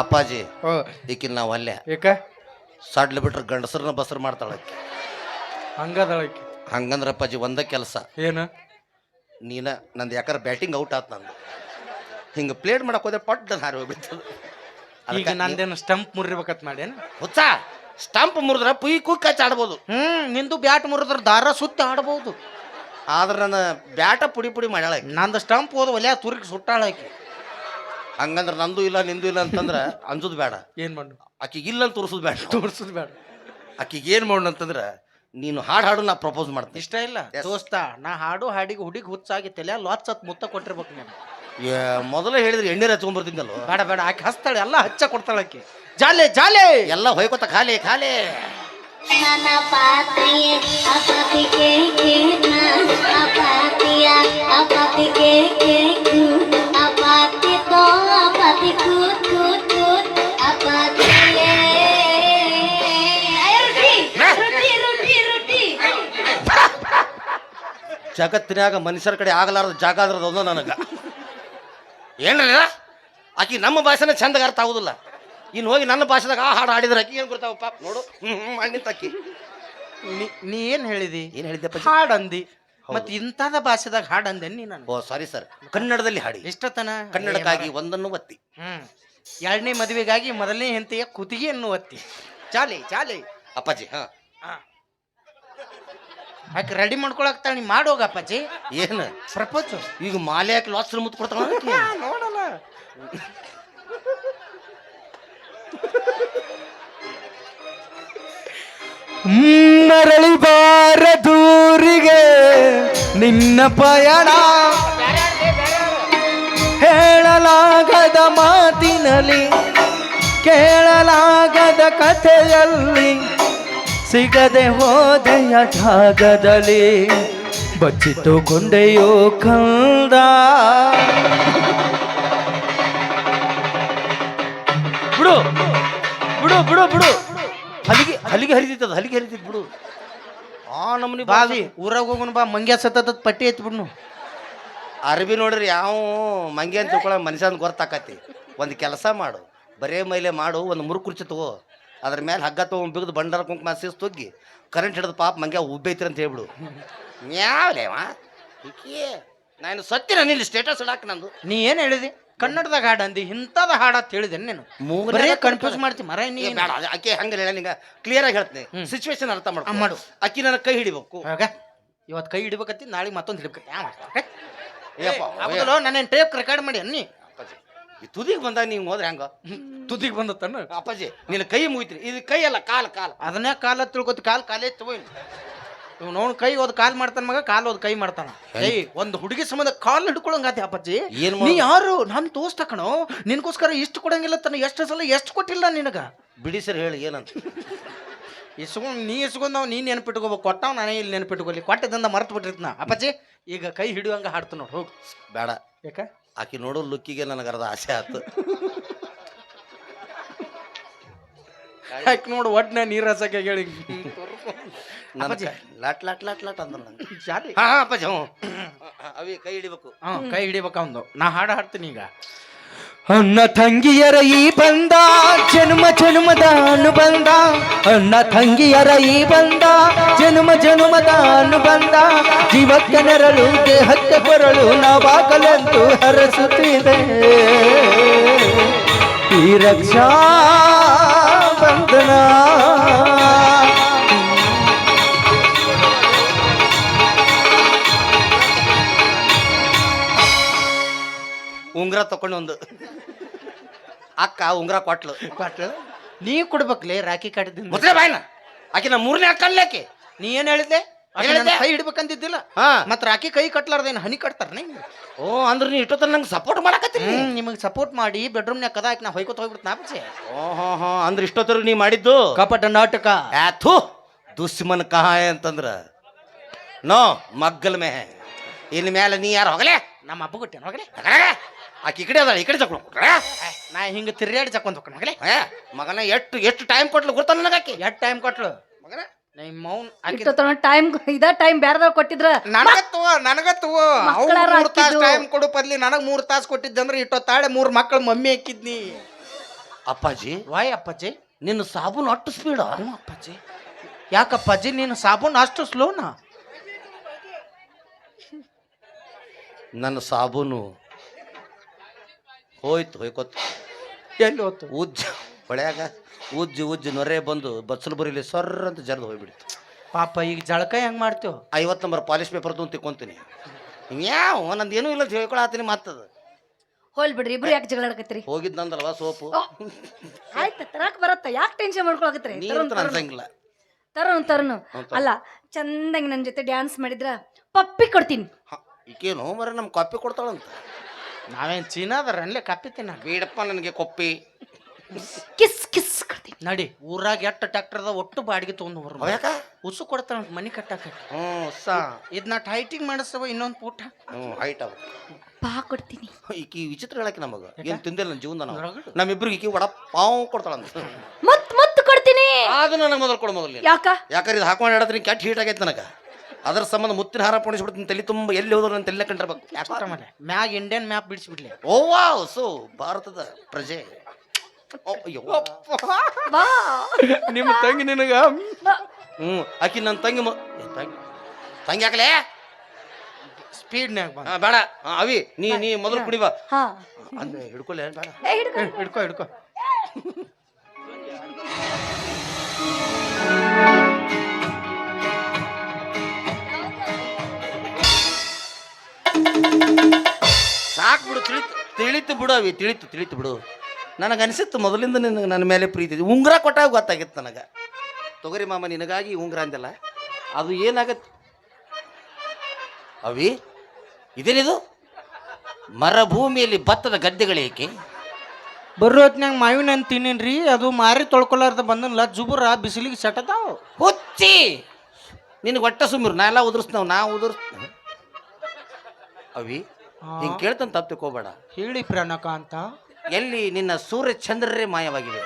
ಅಪ್ಪಾಜಿ ಹ್ಞೂ ಈಕಿನ ನಾವು ಅಲ್ಲೇ. ಯಾಕ ಸಡ್ಲು ಬಿಟ್ರೆ ಗಂಡಸರನ್ನ ಬಸರ್ ಮಾಡ್ತಾಳೆ ಆಕಿ. ಹಂಗದಳಕಿ ಹಂಗಂದ್ರೆ ಅಪ್ಪಾಜಿ ಒಂದ ಕೆಲಸ. ಏನು? ನೀನ ನಂದು ಯಾಕಾರ ಬ್ಯಾಟಿಂಗ್ ಔಟ್ ಆತ್ ನಂದು. ಹಿಂಗೆ ಪ್ಲೇಟ್ ಮಾಡಕ್ ಹೋದ್ರೆ ಪಟ್ ಹಾರಿ ಹೋಗ್ಬಿಡ್ತದೆ. ಈಗ ನಂದೇನು ಸ್ಟಂಪ್ ಮುರಿಬೇಕತ್ ಮಾಡೇನು ಹುಚ್ಚ! ಸ್ಟಂಪ್ ಮುರಿದ್ರೆ ಪುಯ್ ಕುಯ್ ಹಚ್ಚಿ ಆಡ್ಬೋದು. ಹ್ಮ್ ನಿಂದು ಬ್ಯಾಟ್ ಮುರಿದ್ರ ದಾರ ಸುತ್ತಿ ಆಡ್ಬೋದು. ಆದ್ರೆ ನನ್ನ ಬ್ಯಾಟ ಪುಡಿ ಪುಡಿ ಮಾಡ್ಯಾಳ ಆಕಿ. ನಂದು ಸ್ಟಂಪ್ ಹೋದ ಒಲೆ ತುರುಕಿ ಸುಟ್ಟಾಳಕಿ ಹಂಗಂದ್ರೆ ನಂದು ಇಲ್ಲ ನಿಂದು ಇಲ್ಲ ಅಂತಂದ್ರೆ ಅಂಜುದು ಬೇಡ. ಏನ್ ಮಾಡು ಆಕಿಗೆ ಇಲ್ಲ ಅಂತ ತೋರಿಸೋದು ಬೇಡ. ತೋರ್ಸುದ್ ಬೇಡ. ಆಕಿಗೆ ಏನು ಮಾಡೋಣ ಅಂತಂದ್ರೆ ನೀನು ಹಾಡು ಹಾಡು ನಾ ಪ್ರಪೋಸ್ ಮಾಡ್ತೀನಿ. ಇಷ್ಟ ಇಲ್ಲ? ದೋಸ್ತ ನಾ ಹಾಡು ಹಾಡಿಗೆ ಹುಡುಗಿ ಹುಚ್ಚಾಗಿ ತಲೆ ಲಾಚ್ ಹತ್ ಮುತ್ತ ಕೊಟ್ಟಿರ್ಬೇಕು ನೀನು. ಏ, ಮೊದಲೇ ಹೇಳಿದ್ರೆ ಎಣ್ಣೆ ಹಚ್ಕೊಂಡ್ಬರ್ತಿದ್ದಲ್ಲ ಬೇಡ ಬೇಡ ಆಕೆ ಹಚ್ತಾಳೆ ಎಲ್ಲ ಹಚ್ಚ ಕೊಡ್ತಾಳಕಿ ಜಾಲೆ ಜಾಲೆ! ಎಲ್ಲ ಹೋಯ್ಕೊತ ಖಾಲಿ ಖಾಲಿ. ನನ್ನ ಪಾತಿಯೇ ಅಪತಿಗೆ ಕೇನ ಅಪಾತಿಯ ಅಪತಿಗೆ ಕೇಕು. ಜಗತ್ತಿನಾಗ ಮನುಷ್ಯರ ಕಡೆ ಆಗಲಾರದ ಜಾಗ ಅದ್ರದ್ದು ಒಂದು ನನಗೆ. ಏನ್ರ ಆಕಿ ನಮ್ಮ ಭಾಷೆನ ಚಂದಾಗ ಅರ್ಥ ಆಗುದಿಲ್ಲ. ಇನ್ನು ಹೋಗಿ ನನ್ನ ಭಾಷೆದಾಗ ಆ ಹಾಡು ಹಾಡಿದ್ರೆ ಆಕಿ ಏನು ಗೊತ್ತಾವಪ್ಪ ಪಾಪ ನೋಡು ಹ್ಞೂ ಹ್ಞೂ ಮಾಡಿ ತಕ್ಕಿ ನೀ- ನೀ ಏನ್ ಹೇಳಿದಿ? ಏನು ಹೇಳಿದ್ದೆ ಹಾಡಂದಿ. ಅಂದಿ ಮತ್ ಇಂಥದ ಭಾಷೆದಾಗ ಹಾಡ್ ಅಂದೆ ನೀ ನಾನು ಓ ಸಾರಿ ಸರ್ ಕನ್ನಡದಲ್ಲಿ ಹಾಡಿ. ಇಷ್ಟತನ ಕನ್ನಡಕ್ಕಾಗಿ ಒಂದನ್ನು ಒತ್ತಿ. ಹ್ಮ್. ಎರಡನೇ ಮದುವೆಗಾಗಿ ಮೊದಲನೇ ಹೆಂತೆಯ ಕುತ್ತಿಗೆಯನ್ನು ಒತ್ತಿ. ಚಾಲಿ ಚಾಲಿ. ಅಪ್ಪಾಜಿ ಹಾ. ಆಕೆ ರೆಡಿ ಮಾಡ್ಕೊಳಕ್ತಾಳ ಮಾಡೋಗ ಅಪ್ಪಾಜಿ. ಏನು? ಪ್ರಪೋಸ್. ಈಗ ಮಾಲೆ ಹಾಕಿ ಲಾಸ್ ಮುತ್ತು ಕೊಡ್ತಾಳ ನೋಡಲ್ಲ. ಮರಳಿ ಬಾರ ದೂರಿಗೆ ನಿನ್ನ ಪಯಣ. ಹೇಳಲಾಗದ ಮಾತಿನಲ್ಲಿ, ಕೇಳಲಾಗದ ಕಥೆಯಲ್ಲಿ ಸಿಗದೆ ಹೋದೆಯ ಜಾಗದಲ್ಲಿ ಬಚ್ಚಿಟ್ಟುಕೊಂಡೆಯೋ ಕಂದ. ಬಿಡು ಬಿಡು ಬಿಡು ಬಿಡು. ಹಲಿಗೆ ಹರಿದಿತ್ತದ ಹಲಿಗೆ ಹರಿದಿತ್ತು ಬಿಡು. ಆ ನಮ್ನಿ ಬಾವಿ ಊರಾಗ ಹೋಗೋನು ಬಾ ಮಂಗ್ಯ ಸತ್ತದ ಪಟ್ಟಿ ಐತಿ ಬಿಡ್ನು. ಅರ್ಬಿ ನೋಡ್ರಿ ಯಾವ ಮಂಗೆ ಅಂತ ತಿಳ್ಕೊಳ್ಳೋ ಮನುಷ್ಯನ ಗೊತ್ತಾಕತಿ. ಒಂದು ಕೆಲಸ ಮಾಡು ಬರೇ ಮೈಲೆ ಮಾಡು ಒಂದು ಮುರು ಕುರ್ಚಿ ತಗೋ. ಅದ್ರ ಮೇಲೆ ಹಗ್ಗ ತಗೊಂಡ್ ಬಿಗದು ಬಂಡಾರ ಕುಂಕುಮ ಸೀಸ್ ತೊಗ್ಗಿ ಕರೆಂಟ್ ಹಿಡಿದ ಪಾಪ ಮಂಗ್ಯ ಉಬ್ಬೈತ್ರಿ ಅಂತ ಹೇಳ್ಬಿಡು. ಯಾವ್ಲೇವಾ ನಾನು ಸತ್ತಿನ ನಿಲ್ಲಿ ಸ್ಟೇಟಸ್ ಇಡಾಕ ನಂದು. ನೀ ಏನು ಹೇಳಿದಿ? ಕನ್ನಡದಾಗ ಹಾಡು ಅಂದಿ ಇಂಥದ ಹಾಡ ಅಂತ ಹೇಳಿದೆ ನೀನು. ಬರೇ. ಕನ್ಫ್ಯೂಸ್ ಮಾಡ್ತಿ ಮರ ನೀ ಅಕ್ಕಿ ಬೇಡ ಅದು ಆಕೆ ಹಂಗೆ ಹೇಳ ನಿಂಗ ಕ್ಲಿಯರ್ ಆಗಿ ಹೇಳ್ತೀನಿ. ಸಿಚುವೇಶನ್ ಅರ್ಥ ಮಾಡ್ ಮಾಡ್ಕೊ ಮಾಡು. ಅಕ್ಕಿ ನನ್ನ ಕೈ ಹಿಡಿಬೇಕು. ಇವತ್ತು ಕೈ ಹಿಡಬೇಕತ್ತಿ ನಾಳೆ ಮತ್ತೊಂದು ಹಿಡಿಬೇಕು ಯಾವ ಏಪ್ಪ, ಹೌದಲ್ಲ ನಾನು ಟೇಪ್ ರೆಕಾರ್ಡ್ ಮಾಡಿ ಅನ್ನಿ? ಈ ತುದಿಗೆ ಬಂದಾಗ ನೀವು ಹೋದ್ರೆ ಹೆಂಗ? ತುದಿಗೆ ಬಂದತ್ತನ್ನು ಅಪ್ಪಾಜಿ ನಿನ್ನ ಕೈ ಮುಗಿತೀನಿ ಇದು ಕೈ ಅಲ್ಲ ಕಾಲು ಕಾಲ್. ಅದನ್ನೇ ಕಾಲ ತಿಳ್ಕೊತ ಕಾಲು ಕಾಲೇ ತಗೋ ಇವ್ ನೋಡ್ ಕೈ ಓದ್ ಕಾಲ್ ಮಾಡ್ತಾನ ಮಗ ಕಾಲ್ ಓದ್ ಕೈ ಮಾಡ್ತಾನ. ಏಯ್ ಒಂದು ಹುಡುಗಿ ಸಂಬಂಧ ಕಾಲ್ ಹಿಡ್ಕೊಳಂಗಾತಿ ಅಪ್ಪಾಜಿ. ಏನ್ ನೀ ಯಾರು? ನಾನು ತೋರ್ಸ್ತಕಣೋ ಕಣೋ. ನಿನ್ಗೋಸ್ಕರ ಇಷ್ಟು ಕೊಡಂಗಿಲ್ಲ ತನ ಎಷ್ಟು ಸಲ ಎಷ್ಟು ಕೊಟ್ಟಿಲ್ಲ ನಿನಗ? ಬಿಡಿ ಸರ್ ಹೇಳಿ ಏನಂತ? ಇಸ್ಕೊಂಡು ನೀ ಇಸ್ಕೊಂಡ್ ನೀ ನೆನ್ಪಿಟ್ಕೋಬೇಕು. ಕೊಟ್ಟವ್ ನಾನೇ ಇಲ್ಲಿ ನೆನ್ಪಿಟ್ಕೊಲಿ. ಕೊಟ್ಟದಿಂದ ಮರ್ತು ಬಿಟ್ಟಿರ್ತಾನ. ಅಪ್ಪಾಜಿ ಈಗ ಕೈ ಹಿಡಿಯುವಂಗ ಹಾಡ್ತು ನೋಡಿ ಹೋಗು. ಬೇಡ. ಯಾಕ? ಆಕಿ ನೋಡೋ ಲುಕ್ಕಿಗೆ ನನಗೆ ಅರ್ಧ ಆಸೆ ಆಯ್ತು ಯಾಕೆ ನೋಡು ಒಟ್ಟನೆ ನೀರ್ ಹಸಕ್ಕೆ ಹೇಳಿ. ಅಪ್ಪಾಜಿ. ಕೈ- ಲಾಟ್ ಲಾಟ್ ಲಾಟ್ ಲಾಟ್ ಅಂದ ನಂಗೆ. ಜಾಲಿ. ಹಾ ಹಾ ಅಪ್ಪಾಜಿ ಹ್ಞೂ. ಅವಿ ಕೈ ಹಿಡಿಬೇಕು. ಹ್ಞೂ ಕೈ ಹಿಡಿಬೇಕು ಅವನು ನಾ ಹಾಡು ಹಾಡ್ತೀನಿ ಈಗ. ಅಣ್ಣ ತಂಗಿಯರ ಈ ಬಂದ ಜನ್ಮ ಜನ್ಮದ ಅನುಬಂಧ. ಅಣ್ಣ ತಂಗಿಯರ ಈ ಬಂದ ಜನ್ಮ ಜನ್ಮದ ಅನುಬಂಧ. ಜೀವಕ್ಕೆ ನೆರಳು ದೇಹಕ್ಕೆ ಕೊರಳು ನಾವಾಗಲೆಂದು ಹರಸುತ್ತಿದೆ. ಈ ರಕ್ಷಾ ಉಂಗ್ರ ತಕೊಂಡು ಒಂದು. ಅಕ್ಕ ಉಂಗ್ರ ಕೊಟ್ಲು. ಕೊಟ್ಲು? ನೀ ಕೊಡ್ಬೇಕ್ಲೆ ರಾಖಿ ಕಟ್ಟಿದ್ದೀನಿ ಮುದ್ರೆ ಬಾಯ್ನ. ಆಕೆ ನಾ ಮೂರನೇ ಅಕ್ಕಲ್ಲ ಆಕೆ. ನೀ ಏನ್ ಹೇಳಿದ್ದೆ? ಕೈ ಹಿಡ್ಬೇಕಂತಿದ್ದಿಲ್ಲ. ಹಾ. ಮತ್ತೆ ರಾಕಿ ಕೈ ಕಟ್ಲಾರ್ದೇನು ಹನಿ ಕಟ್ತಾರ ನೀವು ಓ ಅಂದ್ರೆ ನೀ ಇಷ್ಟೊತ್ತ ನಂಗೆ ಸಪೋರ್ಟ್ ಮಾಡಕತ್ತೀನಿ? ನಿಮಗೆ ಸಪೋರ್ಟ್ ಮಾಡಿ ಬೆಡ್ರೂಮ್ನ್ಯಾಗ ಕದ ಹಾಕಿ ನಾ ಹೊಯ್ಕೋತ ಹೋಗ್ಬಿಡ್ತು ನಾಪಚೆ ಓ ಹೋ ಹೋ ಅಂದ್ರೆ ಇಷ್ಟೊತ್ತರ ನೀ ಮಾಡಿದ್ದು? ಕಪಟ ನಾಟಕ. ಯಾಥು ದುಶ್ಮನ್ ಕಹಾಯ ಅಂತಂದ್ರ. ನೋ ಮಗ್ಗಲ್ ಮೇ ಇನ್ ಮೇಲೆ ನೀ ಯಾರು ಹೋಗಲೇ? ನಮ್ಮ ಅಪ್ಪ ಕೊಟ್ಟೇನು ಹೋಗಲೇ? ಆಕಿ ಈ ಕಡೆ ಅದ ಈ ಕಡೆ ತಕೊಂಡು ನಾ ಹಿಂಗೆ ತಿರ್ಗಾಡಿ ತಕೊಂಡ್ ಹೋಗ್ಕೊಂಡು ಹೋಗಲೇ? ಮಗನ ಎಷ್ಟು ಎಷ್ಟು ಟೈಮ್ ಕೊಟ್ಲು ಗೊತ್ತಾ ನನಗಾಕಿ? ಎಷ್ಟು ಟೈಮ್ ಕೊಟ್ಲು? ಮಗನ? ನಿಮ್ಮ ಮೌನ್ ಇಷ್ಟೊತ್ತನ ಟೈಮ್ ಇದ ಟೈಮ್ ಬೇರೆದವ್ರು ಕೊಟ್ಟಿದ್ರ ನನಗತ್ತು ನನಗತ್ತು ಅವ್ರು ಮಕ್ಕಳಾರ ಮೂರ್ ತಾಸ್ ಹಾಕಿದ್ದು. ಟೈಮ್ ಕೊಡು ಬದ್ಲಿ ನನಗ್ ಮೂರ್ ತಾಸ್ ಕೊಟ್ಟಿದ್ದಂದ್ರೆ ಇಟ್ಟೊತ್ತಾಳೆ ಮೂರ್ ಮಕ್ಕಳು ಮಮ್ಮಿ ಹಾಕಿದ್ನಿ. ಅಪ್ಪಾಜಿ. ವಾಯ್ ಅಪ್ಪಾಜಿ. ನಿನ್ನ ಸಾಬೂನು ಅಷ್ಟು ಸ್ಪೀಡ ಹ್ಞೂ ಅಪ್ಪಾಜಿ. ಯಾಕಪ್ಪಾಜಿ ನಿನ್ನ ಸಾಬೂನ್ ಅಷ್ಟು ಸ್ಲೋನಾ ನನ್ನ ಸಾಬೂನು ಹೋಯ್ತು ಹೋಯ್ಕೋತ. ಎಲ್ಲಿ ಹೋತು? ಉಜ್ಜ ಹೊಳ್ಯಾಗ. ಉಜ್ಜಿ ಉಜ್ಜಿ ನೊರೆ ಬಂದು ಬಚ್ಚಲು ಬರೀಲಿ ಸರ್ ಅಂತ ಜರ್ದು ಹೋಗ್ಬಿಡ್ತು. ಪಾಪ ಈಗ ಜಳಕ ಹೆಂಗ್ ಮಾಡ್ತೇವೆ ಐವತ್ತು ನಂಬರ್ ಪಾಲಿಶ್ ಪೇಪರ್ ತುಂಬ ತಿಕ್ಕೊಂತೀನಿ. ಯಾವ ನಂದು ಏನೂ ಇಲ್ಲ ಹೇಳ್ಕೊಳತ್ತೀನಿ ಮತ್ತದು. ಹೋಲ್ ಬಿಡ್ರಿ ಇಬ್ರು ಯಾಕೆ ಜಗಳ ಆಡಕತ್ರಿ ಹೋಗಿದ್ನಂದಲ್ವ ಸೋಪು? ಆಯ್ತು ತರಕ್ ಬರತ್ತ? ಯಾಕೆ ಟೆನ್ಷನ್ ಮಾಡ್ಕೊಳಕತ್ರಿ ನೀರು ಅನ್ಸಂಗಿಲ್ಲ ತರನು ತರನು ಅಲ್ಲ ಚಂದಂಗಿ ನನ್ನ ಜೊತೆ ಡ್ಯಾನ್ಸ್ ಮಾಡಿದ್ರ ಪಪ್ಪಿ ಕೊಡ್ತೀನಿ. ಹ, ಈಕೇನು ಮರ ನಮ್ಮ ಕಾಪಿ ಕೊಡ್ತಾಳಂತ? ನಾವೇನ್ ಚೀನಾದ ಅಲ್ಲೇ ಕಪ್ಪಿ ತಿನ್ನ ಬೀಡಪ್ಪ ನನಗೆ ಕೊಪ್ಪಿ. ಕಿಸ್ ಕಿಸ್ ಕೊಡ್ತೀನಿ ನಡಿ ಊರಾಗ ಎಷ್ಟು ಅದ ಒಟ್ಟು ಬಾಡಿಗೆ ತೊಗೊಂಡು ಬರ್ ಅವ್ಯಾಕ ಉಸು ಕೊಡ್ತಾನ ಮನಿ ಕಟ್ಟಾಕ. ಹ್ಞೂ ಸಾ. ಇದನ್ನ ಟೈಟಿಂಗ್ ಮಾಡಿಸ್ತವ ಇನ್ನೊಂದು ಪೂಟ. ಹ್ಞೂ ಹೈಟ್ ಅವ ಬಾ ಕೊಡ್ತೀನಿ. ಈಕಿ ವಿಚಿತ್ರ ಹೇಳಕ್ಕೆ ನಮಗ. ಏನು ತಿಂದಿಲ್ಲ ನನ್ನ ಜೀವನ ನಾವು? ನಮ್ಮಿಬ್ರಿಗೆ ಈಕಿ ವಡ ಪಾವ್ ಕೊಡ್ತಾಳಂತ. ಮತ್ ಮತ್ ಕೊಡ್ತೀನಿ. ಅದು ನನಗೆ ಮೊದಲು ಕೊಡು ಮೊದಲು ನೀನು. ಯಾಕ? ಯಾಕಂದ್ರೆ ಇದು ಹಾಕೊಂಡು ಹೇಳತ್ರಿ ಕೆಟ್ಟ ಹೀಟ್ ಆಗೈತೆ ನನಗೆ. ಅದ್ರ ಸಂಬಂಧ ಮುತ್ತಿನ ಹಾರ ಪೋಣಿಸ್ಬಿಡ್ತೀನಿ ತಲೆ ತುಂಬ ಎಲ್ಲಿ ಹೋದ್ರು ನನ್ನ ತಲೆ ಕಂಡಿರ್ಬೇಕು. ಯಾಕೆ? ಆಮೇಲೆ ಮ್ಯಾಗ ಇಂಡಿಯನ್ ಮ್ಯಾಪ್ ಬಿಡಿಸ್ಬಿಡ್ಲಿ. ಓ ವಾವ್ ಸೊ ಭಾರತದ ಪ್ರಜೆ. ಬಾ ನಿಮ್ಮ ತಂಗಿ ನಿನಗ? ಬಾ. ಹ್ಞೂ ಆಕಿ ನನ್ನ ತಂಗಿ ಮ ಏ, ತಂಗಿ. ತಂಗಿ ಹಾಕಲೇ ಸ್ಪೀಡ್ನ್ಯಾಗ ಬಂದ ಬೇಡ. ಆ, ಅವಿ ನೀ ನೀ ಮೊದಲು ಕುಡಿ ಬಾ. ಹಾ. ಅಂದ್ರೆ ಹಿಡ್ಕೊಲೆ ಬೇಡ. ಏ ಹಿಡ್ಕೊ. ಹಿಡ್ಕೊ ಹಿಡ್ಕೋ. ಸಾಕು ಬಿಡು ತಿಳಿತು ತಿಳಿತು ಬಿಡು ಅವಿ. ತಿಳಿತು ತಿಳಿತು ಬಿಡು. ನನಗೆ ಅನಿಸಿತ್ತು ಮೊದಲಿಂದ ನಿನಗೆ ನನ್ನ ಮೇಲೆ ಪ್ರೀತಿ ಉಂಗುರ ಕೊಟ್ಟಾಗ ಗೊತ್ತಾಗಿತ್ತು ನನಗೆ. ತೊಗರಿ ಮಾಮ ನಿನಗಾಗಿ ಉಂಗುರ ಅಂದಿಲ್ಲ. ಅದು ಏನಾಗತ್ತೆ ಅವಿ ಇದೇನಿದು? ಮರಭೂಮಿಯಲ್ಲಿ ಭತ್ತದ ಗದ್ದೆಗಳೇಕೆ ಬರೋ ಹೊತ್ನ್ಯಾಗ ಮಾವಿನ ಹಣ್ಣು ತಿನ್ನಿನ್ರಿ ಅದು ಮಾರಿ ತೊಳ್ಕೊಲಾರ್ದ ಬಂದನಲ್ಲ ಜುಬುರ ಬಿಸಿಲಿಗೆ ಸೆಟತಾವ ಹುಚ್ಚಿ! ನಿನಗೆ ಒಟ್ಟ ಸುಮ್ಮಿರು ನಾ ಎಲ್ಲ ಉದುರಿಸ್ತಾವ್ ನಾ ಉದುರ್ಸ್ ಅವಿ ಹಿಂಗೆ ಕೇಳ್ತಾನೆ ತಪ್ಪು ತಿಳ್ಕೊಬೇಡ ಹೇಳಿ ಪ್ರಣಕ ಅಂತ. ಎಲ್ಲಿ ನಿನ್ನ ಸೂರ್ಯ ಚಂದ್ರರೇ ಮಾಯವಾಗಿವೆ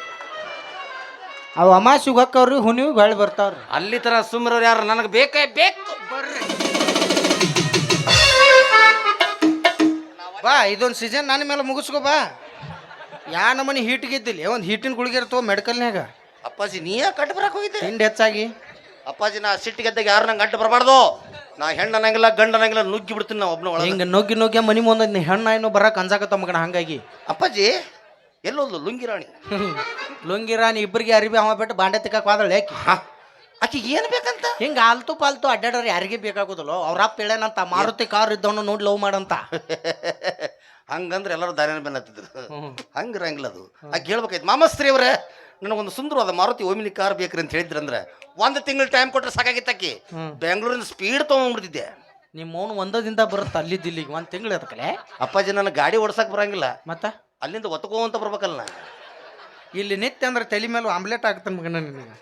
ಅವು ಅಮಾಸಿ ಹೊಕ್ಕವ್ರಿ ಹುಣಿವಿ ಹೊಳ್ ಬರ್ತಾವ್ರಿ. ಅಲ್ಲಿ ತರ ಸುಮ್ರವ್ರು ಯಾರು? ನನಗೆ ಬೇಕೇ ಬೇಕು. ಬರ್ರಿ. ಬಾ ಇದೊಂದು ಸೀಸನ್ ನನ್ನ ಮೇಲೆ ಮುಗಿಸ್ಕೋ ಬಾ. ಯಾ ನಮನಿ ಹೀಟ್ಗಿದ್ದಿಲ್ಲ ಒಂದು ಹೀಟಿನ ಗುಳಿಗೆ ಇರ್ತವ ಮೆಡಿಕಲ್ನ್ಯಾಗ? ಅಪ್ಪಾಜಿ ನೀ ಯಾಕೆ ಕಟ್ಟು ಬರಕ್ಕೆ ಹೋಗಿದ್ದೆ? ಹಿಂಡ್ ಹೆಚ್ಚಾಗಿ. ಅಪ್ಪಾಜಿ ನಾ ಸಿಟ್ಟಿಗೆದ್ದಾಗ ಯಾರು ನಂಗೆ ಗಂಟು ಬರಬಾರ್ದು? ನಾ ಹೆಣ್ಣು ಅನ್ನಂಗಿಲ್ಲ ಗಂಡ ಅನ್ನಂಗಿಲ್ಲ ನುಗ್ಗಿ ಬಿಡ್ತೀನಿ ನಾವು ಒಬ್ಬನ ಒಳಗೆ. ಹಿಂಗೆ ನುಗ್ಗಿ ನುಗ್ಗಿ ಮನಿ ಮುಂದೆ ಹೆಣ್ಣ ಏನೋ ಬರಕ್ಕೆ ಅನ್ಸಾಕತ್ತ ಮಗನ ಹಂಗಾಗಿ. ಅಪ್ಪಾಜಿ ಎಲ್ಲೋದ್ಲು ಲುಂಗಿ ರಾಣಿ. ಲುಂಗಿ ರಾಣಿ ಇಬ್ಬರಿಗೆ ಅರಿಬಿ ಅವ ಬಿಟ್ಟು ಬಾಂಡೆ ತಿಕ್ಕಕ್ಕೆ ಹೋದಳೆ ಯಾಕೆ? ಹಾ. ಏನು ಬೇಕಂತ? ಹಿಂಗೆ ಆಲ್ತು ಪಾಲ್ತು ಅಡ್ಡಾಡೋರು ಯಾರಿಗೆ ಬೇಕಾಗೋದಿಲ್ಲ ಅವ್ರ ಅಪ್ಪ ಹೇಳೇನಂತ ಮಾರುತಿ ಕಾರ್ ಇದ್ದವನು ನೋಡಿ ಲವ್ ಮಾಡಂತ. ಹಂಗಂದ್ರೆ ಎಲ್ಲರೂ ದಾರಿನ ಬೆನ್ನತ್ತಿದ್ರು. ಹಂಗಿರಂಗಿಲ್ಲ ಅದು. ಆಕೆ ಹೇಳ್ಬೇಕಾಯ್ತು ಮಾಮಸ್ತ್ರಿ ಅವರೇ ನನಗೊಂದು ಸುಂದರವಾದ ಮಾರುತಿ ಓಮಿನಿ ಕಾರ್ ಬೇಕ್ರಿ ಅಂತ ಹೇಳಿದ್ರಂದ್ರೆ ಒಂದು ತಿಂಗಳು ಟೈಮ್ ಕೊಟ್ಟರೆ ಸಾಕಾಗಿತ್ತಕ್ಕಿ ಹ್ಮ್. ಬೆಂಗಳೂರಿನ ಸ್ಪೀಡ್ ತೊಗೊಂಡ್ಬಿಡ್ತಿದ್ದೆ ನಿಮ್ಮ ಅವನು ಒಂದದಿಂದ ಬರುತ್ತೆ ಅಲ್ಲಿದ್ದ ಇಲ್ಲಿಗೆ? ಒಂದು ತಿಂಗಳು ಅದಕ್ಕಲೆ ಅಪ್ಪಾಜಿ ನನ್ನ ಗಾಡಿ ಓಡ್ಸಕ್ ಬರಂಗಿಲ್ಲ. ಮತ್ತೆ? ಅಲ್ಲಿಂದ ಒತ್ಕೋಂತ ಬರ್ಬೇಕಲ್ಲ ನಾ. ಇಲ್ಲಿ ನಿತ್ಯ ಅಂದ್ರೆ ತಲೆ ಮೇಲೆ ಆಮ್ಲೆಟ್ ಆಗ್ತಾನೆ ಮಗನ ನಿನಗೆ.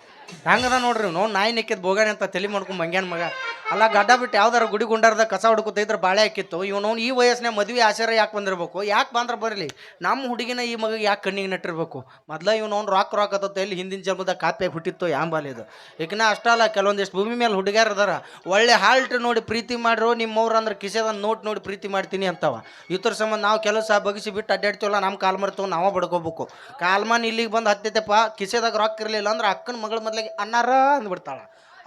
ಹಂಗದ ನೋಡ್ರಿ ನೋ ನಾಯಿ ನಿಕ್ಕಿದ್ ಬೋಗಾಣಿ ಅಂತ ತಲೆ ಮಾಡ್ಕೊಂಡು ಮಂಗ್ಯಾನ ಮಗ. ಅಲ್ಲ ಗಡ್ಡ ಬಿಟ್ಟು ಯಾವ್ದಾರ ಗುಡಿ ಗುಂಡಾರದ ಕಸ ಹುಡುಕುತ್ತ ಇದ್ರೆ ಬಾಳೆ ಹಾಕಿತ್ತು. ಇವನವ್ನು ಈ ವಯಸ್ಸಿನ ಮದುವೆ ಆಶ್ಚರ್ಯ ಯಾಕೆ ಬಂದಿರಬೇಕು? ಯಾಕೆ ಬಂದ್ರೆ ಬರಲಿ? ನಮ್ಮ ಹುಡುಗಿನ ಈ ಮಗ ಯಾಕೆ ಕಣ್ಣಿಗೆ ನೆಟ್ಟಿರ್ಬೇಕು? ಮೊದಲ ಇವನವ್ನು ರಾಕ್ ರಾಕ್ ಆತತ್ತ ಎಲ್ಲಿ ಹಿಂದಿನ ಜನ್ಮದಾಗ ಕಾಪಿಯಾಗಿ ಹುಟ್ಟಿತ್ತು ಯಾಂಬಾಲಿ ಇದು ಈಗಿನ ಅಷ್ಟ ಅಲ್ಲ, ಕೆಲವೊಂದಿಷ್ಟು ಭೂಮಿ ಮೇಲೆ ಹುಡುಗ್ಯಾರ ಅದಾರ. ಒಳ್ಳೆ ಹಾಲ್ಟ್ ನೋಡಿ ಪ್ರೀತಿ ಮಾಡ್ರು, ನಿಮ್ಮವ್ರು ಅಂದ್ರೆ ಕಿಸೆದ ನೋಟ್ ನೋಡಿ ಪ್ರೀತಿ ಮಾಡ್ತೀನಿ ಅಂತವ. ಇತರ ಸಂಬಂಧ ನಾವು ಕೆಲಸ ಬಗಿಸಿ ಬಿಟ್ಟು ಅಡ್ಡಾಡ್ತೀವಲ್ಲ ನಮ್ಮ ಕಾಲ್ ಮರ್ತವ ನಾವ ಬಡ್ಕೋಬೇಕು. ಕಾಲ್ಮಾನ್ ಇಲ್ಲಿಗೆ ಬಂದು ಹತ್ತೈತೆಪ್ಪ, ಕಿಸೆದಾಗ ರಾಕ್ ಇರಲಿಲ್ಲ ಅಂದ್ರೆ ಅಕ್ಕನ ಮಗಳ ಅನ್ನಾರ ಅಂದ್ಬಿಡ್ತಾಳ.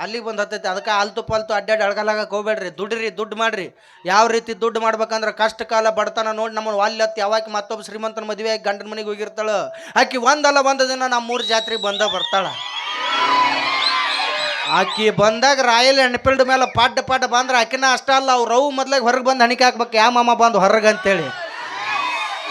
ಅಲ್ಲಿಗೆ ಬಂದು ಹತ್ತೈತಿ, ಅದಕ್ಕೆ ಆಲ್ತು ಪಾಲ್ತು ಅಡ್ಡಾಡಿ ಅಳ್ಗಲಾಗಕ್ಕೆ ಹೋಗ್ಬೇಡ್ರಿ ದುಡ್ಡ್ರಿ ದುಡ್ಡು ಮಾಡ್ರಿ. ಯಾವ ರೀತಿ ದುಡ್ಡು ಮಾಡ್ಬೇಕಂದ್ರೆ ಕಷ್ಟ ಕಾಲ ಬಡತನ ನೋಡಿ ನಮ್ಮನ್ನು ಅಲ್ಲಿ ಹತ್ತಿ ಯಾವಾಗ ಮತ್ತೊಬ್ಬ ಶ್ರೀಮಂತನ ಮದುವೆ ಗಂಡನ ಮನೆಗೆ ಹೋಗಿರ್ತಾಳೆ, ಆಕಿ ಒಂದಲ್ಲ ಒಂದು ದಿನ ನಮ್ಮ ಮೂರು ಜಾತ್ರೆಗೆ ಬಂದ ಬರ್ತಾಳ. ಆಕಿ ಬಂದಾಗ ರಾಯಲ್ ಎನ್ಫೀಲ್ಡ್ ಮೇಲೆ ಪಾಡ್ ಪಾಡ್ ಬಂದ್ರೆ ಆಕಿನ ಅಷ್ಟ ಅಲ್ಲ ಅವ್ರು ರವು ಮೊದ್ಲಾಗ ಹೊರಗೆ ಬಂದು ಹಣಿಕೆ ಹಾಕ್ಬೇಕು ಯಾವ ಮಾಮ ಬಂದು ಹೊರಗೆ ಅಂತೇಳಿ.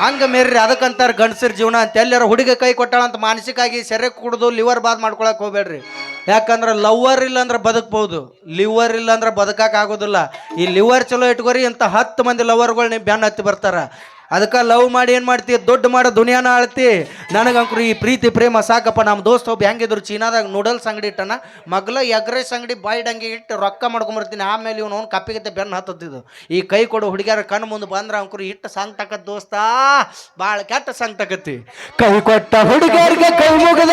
ಹಂಗೆ ಮೇರ್ರಿ, ಅದಕ್ಕಂತಾರೆ ಗಂಡಸರ ಜೀವನ ಅಂತ. ಎಲ್ಲರ ಹುಡುಗ ಕೈ ಕೊಟ್ಟಾಳಂತ ಮಾನಸಿಕಾಗಿ ಸೆರೆ ಕುಡ್ದು ಲಿವರ್ ಬಾದ್ ಮಾಡ್ಕೊಳಕ್ ಹೋಗ್ಬೇಡ್ರಿ. ಯಾಕಂದ್ರೆ ಲವರ್ ಇಲ್ಲ ಅಂದ್ರೆ ಬದುಕ್ಬೋದು. ಲಿವರ್ ಇಲ್ಲ ಅಂದ್ರೆ ಬದುಕಕ್ಕೆ ಆಗೋದಿಲ್ಲ. ಈ ಲಿವರ್ ಚಲೋ ಇಟ್ಕೋರಿ ಅಂತ ಹತ್ತು ಮಂದಿ ಲವರ್ಗಳು ನೀವು ಬೆನ್ನ ಹತ್ತಿ ಬರ್ತಾರ. ಅದಕ್ಕೆ ಲವ್ ಮಾಡಿ ಏನು ಮಾಡ್ತಿ? ದೊಡ್ಡ ಮಾಡೋ ದುನಿಯಾನ ಆಳ್ತಿ. ನನಗಂಕ್ರು ಈ ಪ್ರೀತಿ, ಪ್ರೇಮ ಸಾಕಪ್ಪ. ನಮ್ಮ ದೋಸ್ತ ಒಬ್ಬ ಹೆಂಗಿದ್ರು ಚೀನಾದಾಗ ನೂಡಲ್ಸ್ ಅಂಗಡಿ ಇಟ್ಟನ. ಮಗ್ಲ ಎಗ್ರೆಸ್ ಅಂಗಡಿ ಬಾಯ್ಡಂಗೆ ಇಟ್ಟು ರೊಕ್ಕ ಮಾಡ್ಕೊಂಬರ್ತೀನಿ. ಆಮೇಲೆ ಇವನು ಅವ್ನು ಕಪ್ಪಿಗತ್ತೆ ಬೆನ್ನು ಹತ್ತತ್ತಿದ್ದು. ಈ ಕೈ ಕೊಡು ಹುಡುಗಿಯರ ಕಣ್ಣು ಮುಂದೆ ಬಂದ್ರೆ ಅಂಕ್ರು ಇಟ್ಟು ಸಂಗ್ ತಕತ್ ದೋಸ್ತ. ಭಾಳ ಕೆಟ್ಟ ಸಂಗ್ ತಕತಿ. ಕೈ ಕೊಟ್ಟ ಹುಡುಗಿಯರಿಗೆ ಕೈ ಮುಗಿದ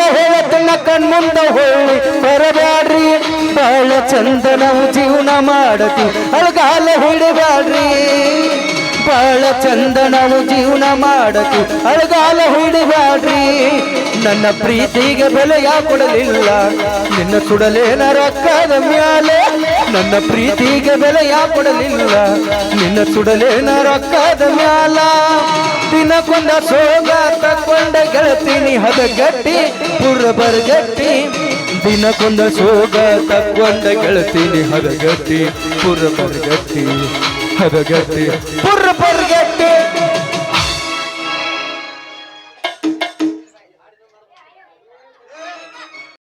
ಕಣ್ಣು ಮುಂದೆ ಹೋಳಿ. ಬರಬ್ಯಾಡ್ರಿ, ಬಾಳ ಚಂದ ನಾವು ಜೀವನ ಮಾಡತಿ. ಅಳಗಾಲ ಹಿಡಬ್ಯಾಡ್ರಿ. ಬಾಳ ಚಂದ ನಾವು ಜೀವನ ಮಾಡತಿ ಅಳಗಾಲ ಹಿಡಬ್ಯಾಡ್ರಿ ನನ್ನ ಪ್ರೀತಿಗೆ ಬೆಲೆಯ ಕೊಡಲಿಲ್ಲ. ನಿನ್ನ ಸುಡಲೇನ ರೊಕ್ಕದ ಮ್ಯಾಲೆ ನನ್ನ ಪ್ರೀತಿಗೆ ಬೆಲೆಯ ಕೊಡಲಿಲ್ಲ. ನಿನ್ನ ಸುಡಲೇನ ರೊಕ್ಕದ ಮ್ಯಾಲ ದಿನಕೊಂಡ ಸೋಗ ತಕ್ಕೊಂಡ ಗೆಳತೀನಿ ಹದಗಟ್ಟಿ ಪುರ ದಿನ ದಿನಕೊಂದ ಸೋಗ ತಕ್ಕೊಂಡ ಗೆಳತೀನಿ ಹದಗಟ್ಟಿ ಪುರ ಬರ್ಗಟ್ಟಿ ಹದಗಟ್ಟಿ ಪುರ ಬರ್